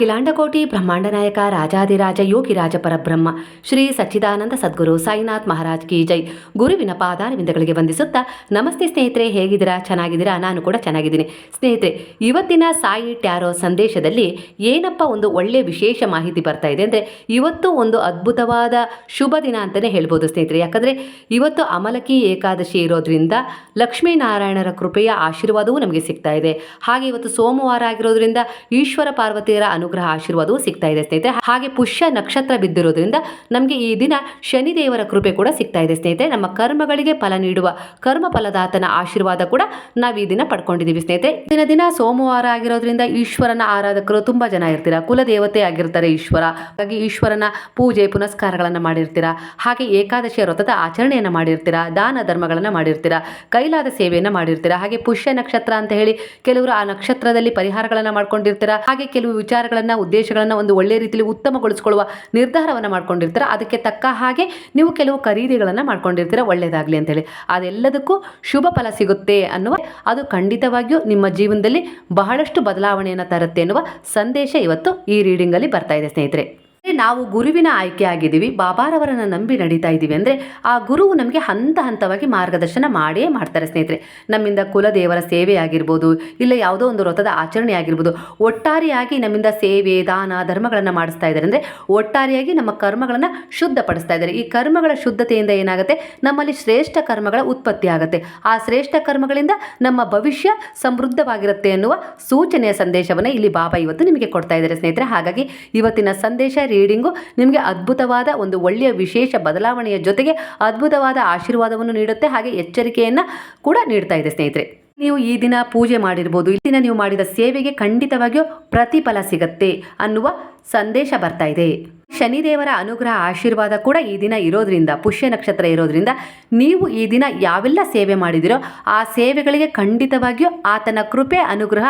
ಅಖಿಲಾಂಡಕೋಟಿ ಬ್ರಹ್ಮಾಂಡ ನಾಯಕ ರಾಜಾದಿರಾಜ ಯೋಗಿ ರಾಜ ಪರಬ್ರಹ್ಮ, ಶ್ರೀ ಸಚ್ಚಿದಾನಂದ ಸದ್ಗುರು ಸಾಯಿನಾಥ್ ಮಹಾರಾಜ್ ಕಿ ಜೈ. ಗುರುವಿನ ಪಾದಾರವಿಂದಗಳಿಗೆ ವಂದಿಸುತ್ತಾ, ನಮಸ್ತೆ ಸ್ನೇಹಿತರೆ, ಹೇಗಿದ್ದೀರಾ? ಚೆನ್ನಾಗಿದ್ದೀರಾ? ನಾನು ಕೂಡ ಚೆನ್ನಾಗಿದ್ದೀನಿ. ಸ್ನೇಹಿತರೆ, ಇವತ್ತಿನ ಸಾಯಿ ಟ್ಯಾರೋ ಸಂದೇಶದಲ್ಲಿ ಏನಪ್ಪ ಒಂದು ಒಳ್ಳೆಯ ವಿಶೇಷ ಮಾಹಿತಿ ಬರ್ತಾ ಇದೆ ಅಂದರೆ, ಇವತ್ತು ಒಂದು ಅದ್ಭುತವಾದ ಶುಭ ದಿನ ಅಂತಲೇ ಹೇಳ್ಬೋದು ಸ್ನೇಹಿತರೆ. ಯಾಕಂದರೆ, ಇವತ್ತು ಅಮಲಕಿ ಏಕಾದಶಿ ಇರೋದ್ರಿಂದ ಲಕ್ಷ್ಮೀನಾರಾಯಣರ ಕೃಪೆಯ ಆಶೀರ್ವಾದವೂ ನಮಗೆ ಸಿಗ್ತಾ ಇದೆ. ಹಾಗೆ ಇವತ್ತು ಸೋಮವಾರ ಆಗಿರೋದ್ರಿಂದ ಈಶ್ವರ ಪಾರ್ವತಿಯರ ಅನುಗ್ರಹ ಆಶೀರ್ವಾದವು ಸಿಗ್ತಾ ಇದೆ ಸ್ನೇಹಿತರೆ. ಹಾಗೆ ಪುಷ್ಯ ನಕ್ಷತ್ರ ಬಿದ್ದಿರೋದ್ರಿಂದ ನಮಗೆ ಈ ದಿನ ಶನಿದೇವರ ಕೃಪೆ ಕೂಡ ಸಿಗ್ತಾ ಇದೆ ಸ್ನೇಹಿತರೆ. ನಮ್ಮ ಕರ್ಮಗಳಿಗೆ ಫಲ ನೀಡುವ ಕರ್ಮ ಫಲದಾತನ ಆಶೀರ್ವಾದ ಕೂಡ ನಾವು ಈ ದಿನ ಪಡ್ಕೊಂಡಿದ್ದೀವಿ ಸ್ನೇಹಿತರೆ. ದಿನ ದಿನ ಸೋಮವಾರ ಆಗಿರೋದ್ರಿಂದ ಈಶ್ವರನ ಆರಾಧಕರು ತುಂಬಾ ಜನ ಇರ್ತೀರಾ? ಕುಲದೇವತೆ ಆಗಿರ್ತಾರೆ ಈಶ್ವರ. ಹಾಗಾಗಿ ಈಶ್ವರನ ಪೂಜೆ, ಪುನಸ್ಕಾರಗಳನ್ನು ಮಾಡಿರ್ತೀರಾ? ಹಾಗೆ ಏಕಾದಶಿಯ ವ್ರತದ ಆಚರಣೆಯನ್ನು ಮಾಡಿರ್ತೀರಾ? ದಾನ ಧರ್ಮಗಳನ್ನು ಮಾಡಿರ್ತೀರಾ? ಕೈಲಾದ ಸೇವೆಯನ್ನು ಮಾಡಿರ್ತೀರಾ? ಹಾಗೆ ಪುಷ್ಯ ನಕ್ಷತ್ರ ಅಂತ ಹೇಳಿ ಕೆಲವರು ಆ ನಕ್ಷತ್ರದಲ್ಲಿ ಪರಿಹಾರಗಳನ್ನು ಮಾಡ್ಕೊಂಡಿರ್ತೀರಾ? ಹಾಗೆ ಕೆಲವು ವಿಚಾರಗಳನ್ನು ಉದ್ದೇಶಗಳನ್ನು ಒಂದು ಒಳ್ಳೆಯ ರೀತಿಯಲ್ಲಿ ಉತ್ತಮಗೊಳಿಸ್ಕೊಳ್ಳುವ ನಿರ್ಧಾರವನ್ನು ಮಾಡ್ಕೊಂಡಿರ್ತಾರೆ. ಅದಕ್ಕೆ ತಕ್ಕ ಹಾಗೆ ನೀವು ಕೆಲವು ಖರೀದಿಗಳನ್ನು ಮಾಡ್ಕೊಂಡಿರ್ತೀರ. ಒಳ್ಳೆಯದಾಗಲಿ ಅಂತೇಳಿ. ಅದೆಲ್ಲದಕ್ಕೂ ಶುಭ ಫಲ ಸಿಗುತ್ತೆ ಅನ್ನುವ, ಅದು ಖಂಡಿತವಾಗಿಯೂ ನಿಮ್ಮ ಜೀವನದಲ್ಲಿ ಬಹಳಷ್ಟು ಬದಲಾವಣೆಯನ್ನು ತರುತ್ತೆ ಎನ್ನುವ ಸಂದೇಶ ಇವತ್ತು ಈ ರೀಡಿಂಗಲ್ಲಿ ಬರ್ತಾ ಇದೆ ಸ್ನೇಹಿತರೆ. ನಾವು ಗುರುವಿನ ಆಯ್ಕೆ ಆಗಿದ್ದೀವಿ, ಬಾಬಾರವರನ್ನು ನಂಬಿ ನಡೀತಾ ಇದ್ದೀವಿ ಅಂದರೆ ಆ ಗುರುವು ನಮಗೆ ಹಂತ ಹಂತವಾಗಿ ಮಾರ್ಗದರ್ಶನ ಮಾಡೇ ಮಾಡ್ತಾರೆ ಸ್ನೇಹಿತರೆ. ನಮ್ಮಿಂದ ಕುಲದೇವರ ಸೇವೆ ಆಗಿರ್ಬೋದು, ಇಲ್ಲ ಯಾವುದೋ ಒಂದು ವ್ರತದ ಆಚರಣೆ ಆಗಿರ್ಬೋದು, ಒಟ್ಟಾರೆಯಾಗಿ ನಮ್ಮಿಂದ ಸೇವೆ, ದಾನ, ಧರ್ಮಗಳನ್ನು ಮಾಡಿಸ್ತಾ ಇದ್ದಾರೆ ಅಂದರೆ ಒಟ್ಟಾರೆಯಾಗಿ ನಮ್ಮ ಕರ್ಮಗಳನ್ನು ಶುದ್ಧಪಡಿಸ್ತಾ ಇದ್ದಾರೆ. ಈ ಕರ್ಮಗಳ ಶುದ್ಧತೆಯಿಂದ ಏನಾಗುತ್ತೆ? ನಮ್ಮಲ್ಲಿ ಶ್ರೇಷ್ಠ ಕರ್ಮಗಳ ಉತ್ಪತ್ತಿ ಆಗುತ್ತೆ. ಆ ಶ್ರೇಷ್ಠ ಕರ್ಮಗಳಿಂದ ನಮ್ಮ ಭವಿಷ್ಯ ಸಮೃದ್ಧವಾಗಿರುತ್ತೆ ಎನ್ನುವ ಸೂಚನೆಯ ಸಂದೇಶವನ್ನು ಇಲ್ಲಿ ಬಾಬಾ ಇವತ್ತು ನಿಮಗೆ ಕೊಡ್ತಾ ಇದ್ದಾರೆ ಸ್ನೇಹಿತರೆ. ಹಾಗಾಗಿ ಇವತ್ತಿನ ಸಂದೇಶ ರೀಡಿಂಗು ನಿಮಗೆ ಅದ್ಭುತವಾದ ಒಂದು ಒಳ್ಳೆಯ ವಿಶೇಷ ಬದಲಾವಣೆಯ ಜೊತೆಗೆ ಅದ್ಭುತವಾದ ಆಶೀರ್ವಾದವನ್ನು ನೀಡುತ್ತೆ, ಹಾಗೆ ಎಚ್ಚರಿಕೆಯನ್ನು ಕೂಡ ನೀಡ್ತಾ ಇದೆ ಸ್ನೇಹಿತರೆ. ನೀವು ಈ ದಿನ ಪೂಜೆ ಮಾಡಿರ್ಬೋದು, ಈ ದಿನ ನೀವು ಮಾಡಿದ ಸೇವೆಗೆ ಖಂಡಿತವಾಗಿಯೂ ಪ್ರತಿಫಲ ಸಿಗತ್ತೆ ಅನ್ನುವ ಸಂದೇಶ ಬರ್ತಾ ಇದೆ. ಶನಿದೇವರ ಅನುಗ್ರಹ ಆಶೀರ್ವಾದ ಕೂಡ ಈ ದಿನ ಇರೋದ್ರಿಂದ, ಪುಷ್ಯ ನಕ್ಷತ್ರ ಇರೋದ್ರಿಂದ ನೀವು ಈ ದಿನ ಯಾವೆಲ್ಲ ಸೇವೆ ಮಾಡಿದಿರೋ ಆ ಸೇವೆಗಳಿಗೆ ಖಂಡಿತವಾಗಿಯೂ ಆತನ ಕೃಪೆ, ಅನುಗ್ರಹ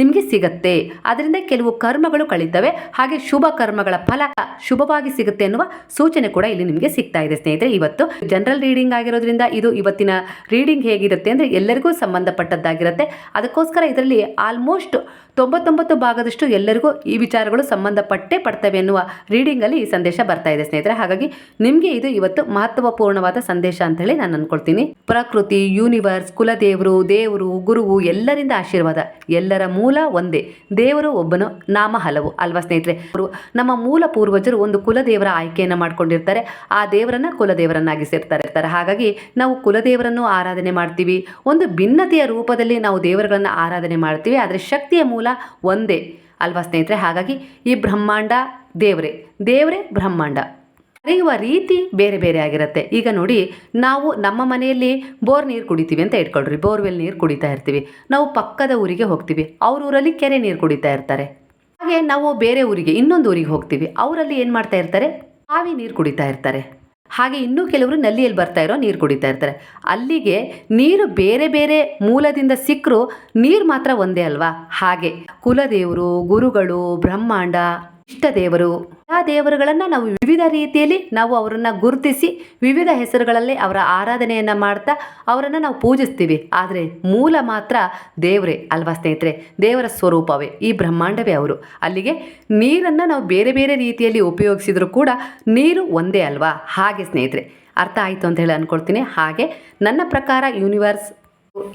ನಿಮಗೆ ಸಿಗತ್ತೆ. ಅದರಿಂದ ಕೆಲವು ಕರ್ಮಗಳು ಕಳೀತವೆ. ಹಾಗೆ ಶುಭ ಕರ್ಮಗಳ ಫಲ ಶುಭವಾಗಿ ಸಿಗುತ್ತೆ ಎನ್ನುವ ಸೂಚನೆ ಕೂಡ ಇಲ್ಲಿ ನಿಮಗೆ ಸಿಗ್ತಾ ಇದೆ ಸ್ನೇಹಿತರೆ. ಇವತ್ತು ಜನರಲ್ ರೀಡಿಂಗ್ ಆಗಿರೋದ್ರಿಂದ ಇದು ಇವತ್ತಿನ ರೀಡಿಂಗ್ ಹೇಗಿರುತ್ತೆ ಅಂದರೆ ಎಲ್ಲರಿಗೂ ಸಂಬಂಧಪಟ್ಟದ್ದಾಗಿರುತ್ತೆ. ಅದಕ್ಕೋಸ್ಕರ ಇದರಲ್ಲಿ ಆಲ್ಮೋಸ್ಟ್ ತೊಂಬತ್ತೊಂಬತ್ತು ಭಾಗದಷ್ಟು ಎಲ್ಲರಿಗೂ ಈ ವಿಚಾರಗಳು ಸಂಬಂಧಪಟ್ಟೇ ಪಡ್ತವೆ ಎನ್ನುವ ರೀಡಿಂಗಲ್ಲಿ ಈ ಸಂದೇಶ ಬರ್ತಾ ಇದೆ ಸ್ನೇಹಿತರೆ. ಹಾಗಾಗಿ ನಿಮಗೆ ಇದು ಇವತ್ತು ಮಹತ್ವಪೂರ್ಣವಾದ ಸಂದೇಶ ಅಂತ ಹೇಳಿ ನಾನು ಅನ್ಕೊಳ್ತೀನಿ. ಪ್ರಕೃತಿ ಯೂನಿವರ್ಸ್ ಕುಲದೇವರು, ದೇವರು, ಗುರುವು ಎಲ್ಲರಿಂದ ಆಶೀರ್ವಾದ. ಎಲ್ಲರ ಮೂಲ ಒಂದೇ. ದೇವರು ಒಬ್ಬನು, ನಾಮ ಹಲವು. ಅಲ್ವಾ ಸ್ನೇಹಿತರೆ? ನಮ್ಮ ಮೂಲ ಪೂರ್ವಜರು ಒಂದು ಕುಲದೇವರ ಆಯ್ಕೆಯನ್ನು ಮಾಡ್ಕೊಂಡಿರ್ತಾರೆ. ಆ ದೇವರನ್ನ ಕುಲದೇವರನ್ನಾಗಿಸಿರ್ತಾರೆ ಇರ್ತಾರೆ ಹಾಗಾಗಿ ನಾವು ಕುಲದೇವರನ್ನು ಆರಾಧನೆ ಮಾಡ್ತೀವಿ. ಒಂದು ಭಿನ್ನತೆಯ ರೂಪದಲ್ಲಿ ನಾವು ದೇವರುಗಳನ್ನು ಆರಾಧನೆ ಮಾಡ್ತೀವಿ. ಆದರೆ ಶಕ್ತಿಯ ಮೂಲ ಒಂದೇ ಅಲ್ವಾ ಸ್ನೇಹಿತರೆ? ಹಾಗಾಗಿ ಈ ಬ್ರಹ್ಮಾಂಡ ದೇವರೇ ದೇವರೇ ಬ್ರಹ್ಮಾಂಡ. ಹರಿಯುವ ರೀತಿ ಬೇರೆ ಬೇರೆ ಆಗಿರುತ್ತೆ. ಈಗ ನೋಡಿ, ನಾವು ನಮ್ಮ ಮನೆಯಲ್ಲಿ ಬೋರ್ ನೀರು ಕುಡಿತೀವಿ ಅಂತ ಇಟ್ಕೊಳ್ರಿ ಬೋರ್ವೆಲ್ ನೀರು ಕುಡಿತಾ ಇರ್ತೀವಿ. ನಾವು ಪಕ್ಕದ ಊರಿಗೆ ಹೋಗ್ತೀವಿ. ಅವ್ರ ಊರಲ್ಲಿ ಕೆರೆ ನೀರು ಕುಡಿತಾ ಇರ್ತಾರೆ. ಹಾಗೆ ನಾವು ಬೇರೆ ಊರಿಗೆ, ಇನ್ನೊಂದು ಊರಿಗೆ ಹೋಗ್ತೀವಿ. ಅವರಲ್ಲಿ ಏನು ಮಾಡ್ತಾ ಇರ್ತಾರೆ? ಬಾವಿ ನೀರು ಕುಡಿತಾ ಇರ್ತಾರೆ. ಹಾಗೆ ಇನ್ನೂ ಕೆಲವರು ನಲ್ಲಿಯಲ್ಲಿ ಬರ್ತಾ ಇರೋ ನೀರು ಕುಡಿತಾ ಇರ್ತಾರೆ. ಅಲ್ಲಿಗೆ ನೀರು ಬೇರೆ ಬೇರೆ ಮೂಲದಿಂದ ಸಿಕ್ಕರೂ ನೀರು ಮಾತ್ರ ಒಂದೇ ಅಲ್ವಾ? ಹಾಗೆ ಕುಲದೇವರು, ಗುರುಗಳು, ಬ್ರಹ್ಮಾಂಡ, ಇಷ್ಟ ದೇವರು. ಆ ದೇವರುಗಳನ್ನು ನಾವು ವಿವಿಧ ರೀತಿಯಲ್ಲಿ ನಾವು ಅವರನ್ನು ಗುರುತಿಸಿ ವಿವಿಧ ಹೆಸರುಗಳಲ್ಲಿ ಅವರ ಆರಾಧನೆಯನ್ನು ಮಾಡ್ತಾ ಅವರನ್ನು ನಾವು ಪೂಜಿಸ್ತೀವಿ. ಆದರೆ ಮೂಲ ಮಾತ್ರ ದೇವರೇ ಅಲ್ವಾ ಸ್ನೇಹಿತರೆ? ದೇವರ ಸ್ವರೂಪವೇ, ಈ ಬ್ರಹ್ಮಾಂಡವೇ ಅವರು. ಅಲ್ಲಿಗೆ ನೀರನ್ನು ನಾವು ಬೇರೆ ಬೇರೆ ರೀತಿಯಲ್ಲಿ ಉಪಯೋಗಿಸಿದರೂ ಕೂಡ ನೀರು ಒಂದೇ ಅಲ್ವಾ? ಹಾಗೆ ಸ್ನೇಹಿತರೆ, ಅರ್ಥ ಆಯಿತು ಅಂತ ಹೇಳಿ ಅಂದ್ಕೊಳ್ತೀನಿ ಹಾಗೆ ನನ್ನ ಪ್ರಕಾರ ಯೂನಿವರ್ಸ್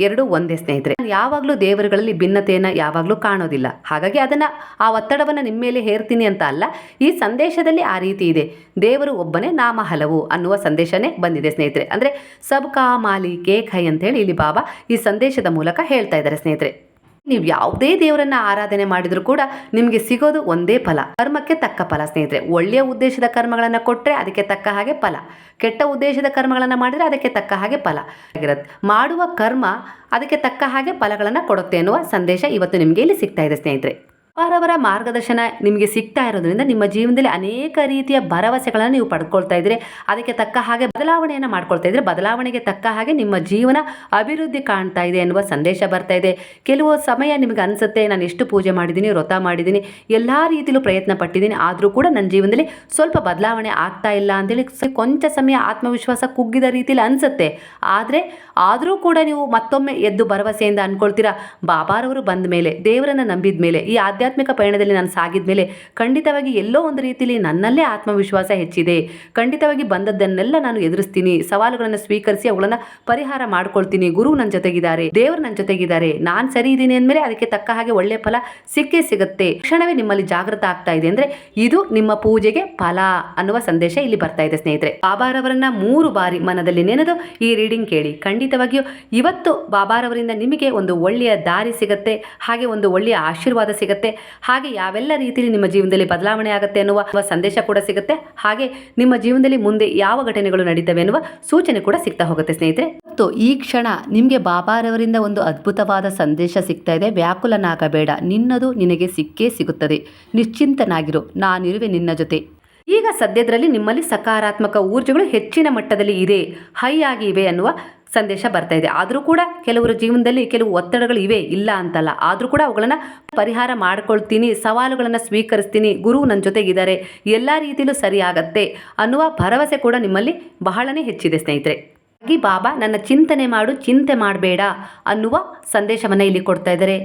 ಎರಡು ಒಂದೇ ಸ್ನೇಹಿತರೆ. ಯಾವಾಗಲೂ ದೇವರುಗಳಲ್ಲಿ ಭಿನ್ನತೆಯನ್ನು ಯಾವಾಗಲೂ ಕಾಣೋದಿಲ್ಲ. ಹಾಗಾಗಿ ಅದನ್ನ ಆ ಒತ್ತಡವನ್ನು ನಿಮ್ಮ ಮೇಲೆ ಹೇರ್ತೀನಿ ಅಂತ ಅಲ್ಲ, ಈ ಸಂದೇಶದಲ್ಲಿ ಆ ರೀತಿ ಇದೆ. ದೇವರು ಒಬ್ಬನೇ, ನಾಮ ಹಲವು ಅನ್ನುವ ಸಂದೇಶನೇ ಬಂದಿದೆ ಸ್ನೇಹಿತರೆ. ಅಂದರೆ ಸಬ್ಕಾ ಮಾಲಿ ಕೇಕ್ ಅಂತ ಹೇಳಿ ಇಲ್ಲಿ ಬಾಬಾ ಈ ಸಂದೇಶದ ಮೂಲಕ ಹೇಳ್ತಾ ಇದ್ದಾರೆ ಸ್ನೇಹಿತರೆ. ನೀವು ಯಾವುದೇ ದೇವರನ್ನ ಆರಾಧನೆ ಮಾಡಿದರೂ ಕೂಡ ನಿಮಗೆ ಸಿಗೋದು ಒಂದೇ ಫಲ. ಕರ್ಮಕ್ಕೆ ತಕ್ಕ ಫಲ, ಸ್ನೇಹಿತರೆ. ಒಳ್ಳೆಯ ಉದ್ದೇಶದ ಕರ್ಮಗಳನ್ನು ಕೊಟ್ಟರೆ ಅದಕ್ಕೆ ತಕ್ಕ ಹಾಗೆ ಫಲ. ಕೆಟ್ಟ ಉದ್ದೇಶದ ಕರ್ಮಗಳನ್ನು ಮಾಡಿದರೆ ಅದಕ್ಕೆ ತಕ್ಕ ಹಾಗೆ ಫಲ. ಆಗಿರುತ್ತೆ ಮಾಡುವ ಕರ್ಮ ಅದಕ್ಕೆ ತಕ್ಕ ಹಾಗೆ ಫಲಗಳನ್ನು ಕೊಡುತ್ತೆ ಎನ್ನುವ ಸಂದೇಶ ಇವತ್ತು ನಿಮಗೆ ಇಲ್ಲಿ ಸಿಗ್ತಾ ಇದೆ, ಸ್ನೇಹಿತರೆ. ಅವರವರ ಮಾರ್ಗದರ್ಶನ ನಿಮಗೆ ಸಿಗ್ತಾ ಇರೋದ್ರಿಂದ ನಿಮ್ಮ ಜೀವನದಲ್ಲಿ ಅನೇಕ ರೀತಿಯ ಭರವಸೆಗಳನ್ನು ನೀವು ಪಡ್ಕೊಳ್ತಾ ಇದ್ರೆ, ಅದಕ್ಕೆ ತಕ್ಕ ಹಾಗೆ ಬದಲಾವಣೆಯನ್ನು ಮಾಡ್ಕೊಳ್ತಾ ಇದ್ರೆ, ಬದಲಾವಣೆಗೆ ತಕ್ಕ ಹಾಗೆ ನಿಮ್ಮ ಜೀವನ ಅಭಿವೃದ್ಧಿ ಕಾಣ್ತಾ ಇದೆ ಎನ್ನುವ ಸಂದೇಶ ಬರ್ತಾ ಇದೆ. ಕೆಲವು ಸಮಯ ನಿಮಗೆ ಅನಿಸುತ್ತೆ, ನಾನು ಎಷ್ಟು ಪೂಜೆ ಮಾಡಿದ್ದೀನಿ ವ್ರತ ಮಾಡಿದ್ದೀನಿ ಎಲ್ಲ ರೀತಿಯಲ್ಲೂ ಪ್ರಯತ್ನ ಪಟ್ಟಿದ್ದೀನಿ ಆದರೂ ಕೂಡ ನನ್ನ ಜೀವನದಲ್ಲಿ ಸ್ವಲ್ಪ ಬದಲಾವಣೆ ಆಗ್ತಾ ಇಲ್ಲ ಅಂತೇಳಿ ಕೊಂಚ ಸಮಯ ಆತ್ಮವಿಶ್ವಾಸ ಕುಗ್ಗಿದ ರೀತಿಯಲ್ಲಿ ಅನಿಸುತ್ತೆ. ಆದರೆ, ಆದರೂ ಕೂಡ ನೀವು ಮತ್ತೊಮ್ಮೆ ಎದ್ದು ಭರವಸೆಯಿಂದ ಅನ್ಕೊಳ್ತೀರಾ? ಬಾಬಾರವರು ಬಂದ ಮೇಲೆ ದೇವರನ್ನು ನಂಬಿದ ಮೇಲೆ ಈ ಆಧ್ಯಾತ್ಮ ಆಧ್ಯಾತ್ಮಿಕ ಪಯಣದಲ್ಲಿ ನಾನು ಸಾಗಿದ ಮೇಲೆ ಖಂಡಿತವಾಗಿ ಎಲ್ಲೋ ಒಂದು ರೀತಿಯಲ್ಲಿ ನನ್ನಲ್ಲೇ ಆತ್ಮವಿಶ್ವಾಸ ಹೆಚ್ಚಿದೆ. ಖಂಡಿತವಾಗಿ ಬಂದದ್ದನ್ನೆಲ್ಲ ನಾನು ಎದುರಿಸ್ತೀನಿ. ಸವಾಲುಗಳನ್ನು ಸ್ವೀಕರಿಸಿ ಅವುಗಳನ್ನು ಪರಿಹಾರ ಮಾಡ್ಕೊಳ್ತೀನಿ. ಗುರು ನನ್ನ ಜೊತೆಗಿದ್ದಾರೆ, ದೇವರು ನನ್ನ ಜೊತೆಗಿದ್ದಾರೆ. ನಾನು ಸರಿ ಇದ್ದೀನಿ ಅಂದಮೇಲೆ ಅದಕ್ಕೆ ತಕ್ಕ ಹಾಗೆ ಒಳ್ಳೆ ಫಲ ಸಿಕ್ಕೇ ಸಿಗುತ್ತೆ. ಕ್ಷಣವೇ ನಿಮ್ಮಲ್ಲಿ ಜಾಗೃತ ಆಗ್ತಾ ಇದೆ ಅಂದ್ರೆ ಇದು ನಿಮ್ಮ ಪೂಜೆಗೆ ಫಲ ಅನ್ನುವ ಸಂದೇಶ ಇಲ್ಲಿ ಬರ್ತಾ ಇದೆ ಸ್ನೇಹಿತರೆ. ಬಾಬಾರವರನ್ನ ಮೂರು ಬಾರಿ ಮನದಲ್ಲಿ ನೆನೆದು ಈ ರೀಡಿಂಗ್ ಕೇಳಿ. ಖಂಡಿತವಾಗಿಯೂ ಇವತ್ತು ಬಾಬಾರವರಿಂದ ನಿಮಗೆ ಒಂದು ಒಳ್ಳೆಯ ದಾರಿ ಸಿಗುತ್ತೆ, ಹಾಗೆ ಒಂದು ಒಳ್ಳೆಯ ಆಶೀರ್ವಾದ ಸಿಗುತ್ತೆ. ಹಾಗೆ ಯಾವೆಲ್ಲ ರೀತಿಯಲ್ಲಿ ನಿಮ್ಮ ಜೀವನದಲ್ಲಿ ಬದಲಾವಣೆ ಆಗುತ್ತೆ ಅನ್ನುವ ಸಂದೇಶ ಕೂಡ ಸಿಗುತ್ತೆ. ಹಾಗೆ ನಿಮ್ಮ ಜೀವನದಲ್ಲಿ ಮುಂದೆ ಯಾವ ಘಟನೆಗಳು ನಡೀತವೆ ಅನ್ನುವ ಸೂಚನೆ ಕೂಡ ಸಿಗ್ತಾ ಹೋಗುತ್ತೆ ಸ್ನೇಹಿತರೆ. ಮತ್ತು ಈ ಕ್ಷಣ ನಿಮಗೆ ಬಾಬಾರವರಿಂದ ಒಂದು ಅದ್ಭುತವಾದ ಸಂದೇಶ ಸಿಗ್ತಾ ಇದೆ. ವ್ಯಾಕುಲನಾಗಬೇಡ, ನಿನ್ನದು ನಿನಗೆ ಸಿಕ್ಕೇ ಸಿಗುತ್ತದೆ. ನಿಶ್ಚಿಂತನಾಗಿರು, ನಾನಿರುವೆ ನಿನ್ನ ಜೊತೆ. ಈಗ ಸದ್ಯದರಲ್ಲಿ ನಿಮ್ಮಲ್ಲಿ ಸಕಾರಾತ್ಮಕ ಊರ್ಜೆಗಳು ಹೆಚ್ಚಿನ ಮಟ್ಟದಲ್ಲಿ ಇದೆ. ಹೈ ಆಗಿ ಇವೆ ಅನ್ನುವ ಸಂದೇಶ ಬರ್ತಾ ಇದೆ. ಆದರೂ ಕೂಡ ಕೆಲವರ ಜೀವನದಲ್ಲಿ ಕೆಲವು ಒತ್ತಡಗಳು ಇವೆ, ಇಲ್ಲ ಅಂತಲ್ಲ. ಆದರೂ ಕೂಡ ಅವುಗಳನ್ನು ಪರಿಹಾರ ಮಾಡ್ಕೊಳ್ತೀನಿ, ಸವಾಲುಗಳನ್ನು ಸ್ವೀಕರಿಸ್ತೀನಿ. ಗುರು ನನ್ನ ಜೊತೆಗಿದ್ದಾರೆ. ಎಲ್ಲ ರೀತಿಯಲ್ಲೂ ಸರಿಯಾಗತ್ತೆ ಅನ್ನುವ ಭರವಸೆ ಕೂಡ ನಿಮ್ಮಲ್ಲಿ ಬಹಳನೇ ಹೆಚ್ಚಿದೆ, ಸ್ನೇಹಿತರೆ. ಹಾಗಾಗಿ ಬಾಬಾ, ನನ್ನ ಚಿಂತನೆ ಮಾಡು, ಚಿಂತೆ ಮಾಡಬೇಡ ಅನ್ನುವ ಸಂದೇಶವನ್ನು ಇಲ್ಲಿ ಕೊಡ್ತಾ ಇದ್ದಾರೆ.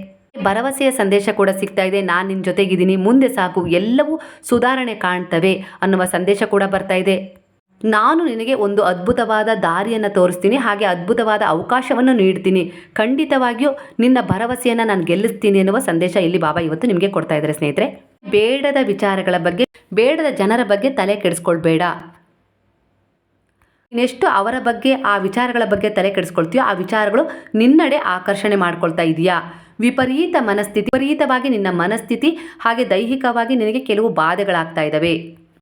ಭರವಸೆಯ ಸಂದೇಶ ಕೂಡ ಸಿಗ್ತಾ ಇದೆ. ನಾನು ನಿನ್ನ ಜೊತೆಗಿದ್ದೀನಿ, ಮುಂದೆ ಸಾಕು, ಎಲ್ಲವೂ ಸುಧಾರಣೆ ಕಾಣ್ತವೆ ಅನ್ನುವ ಸಂದೇಶ ಕೂಡ ಬರ್ತಾ ಇದೆ. ನಾನು ನಿನಗೆ ಒಂದು ಅದ್ಭುತವಾದ ದಾರಿಯನ್ನು ತೋರಿಸ್ತೀನಿ, ಹಾಗೆ ಅದ್ಭುತವಾದ ಅವಕಾಶವನ್ನು ನೀಡ್ತೀನಿ. ಖಂಡಿತವಾಗಿಯೂ ನಿನ್ನ ಭರವಸೆಯನ್ನು ನಾನು ಗೆಲ್ಲಿಸ್ತೀನಿ ಎನ್ನುವ ಸಂದೇಶ ಇಲ್ಲಿ ಬಾಬಾ ಇವತ್ತು ನಿಮಗೆ ಕೊಡ್ತಾ ಇದ್ದಾರೆ ಸ್ನೇಹಿತರೆ. ಬೇಡದ ವಿಚಾರಗಳ ಬಗ್ಗೆ, ಬೇಡದ ಜನರ ಬಗ್ಗೆ ತಲೆ ಕೆಡಿಸ್ಕೊಳ್ಬೇಡ. ಇನ್ನೆಷ್ಟು ಅವರ ಬಗ್ಗೆ, ಆ ವಿಚಾರಗಳ ಬಗ್ಗೆ ತಲೆ ಕೆಡಿಸ್ಕೊಳ್ತೀಯೋ, ಆ ವಿಚಾರಗಳು ನಿನ್ನಡೆ ಆಕರ್ಷಣೆ ಮಾಡ್ಕೊಳ್ತಾ ಇದೆಯಾ? ವಿಪರೀತ ಮನಸ್ಥಿತಿ, ವಿಪರೀತವಾಗಿ ನಿನ್ನ ಮನಸ್ಥಿತಿ, ಹಾಗೆ ದೈಹಿಕವಾಗಿ ನಿನಗೆ ಕೆಲವು ಬಾಧೆಗಳಾಗ್ತಾ ಇದ್ದಾವೆ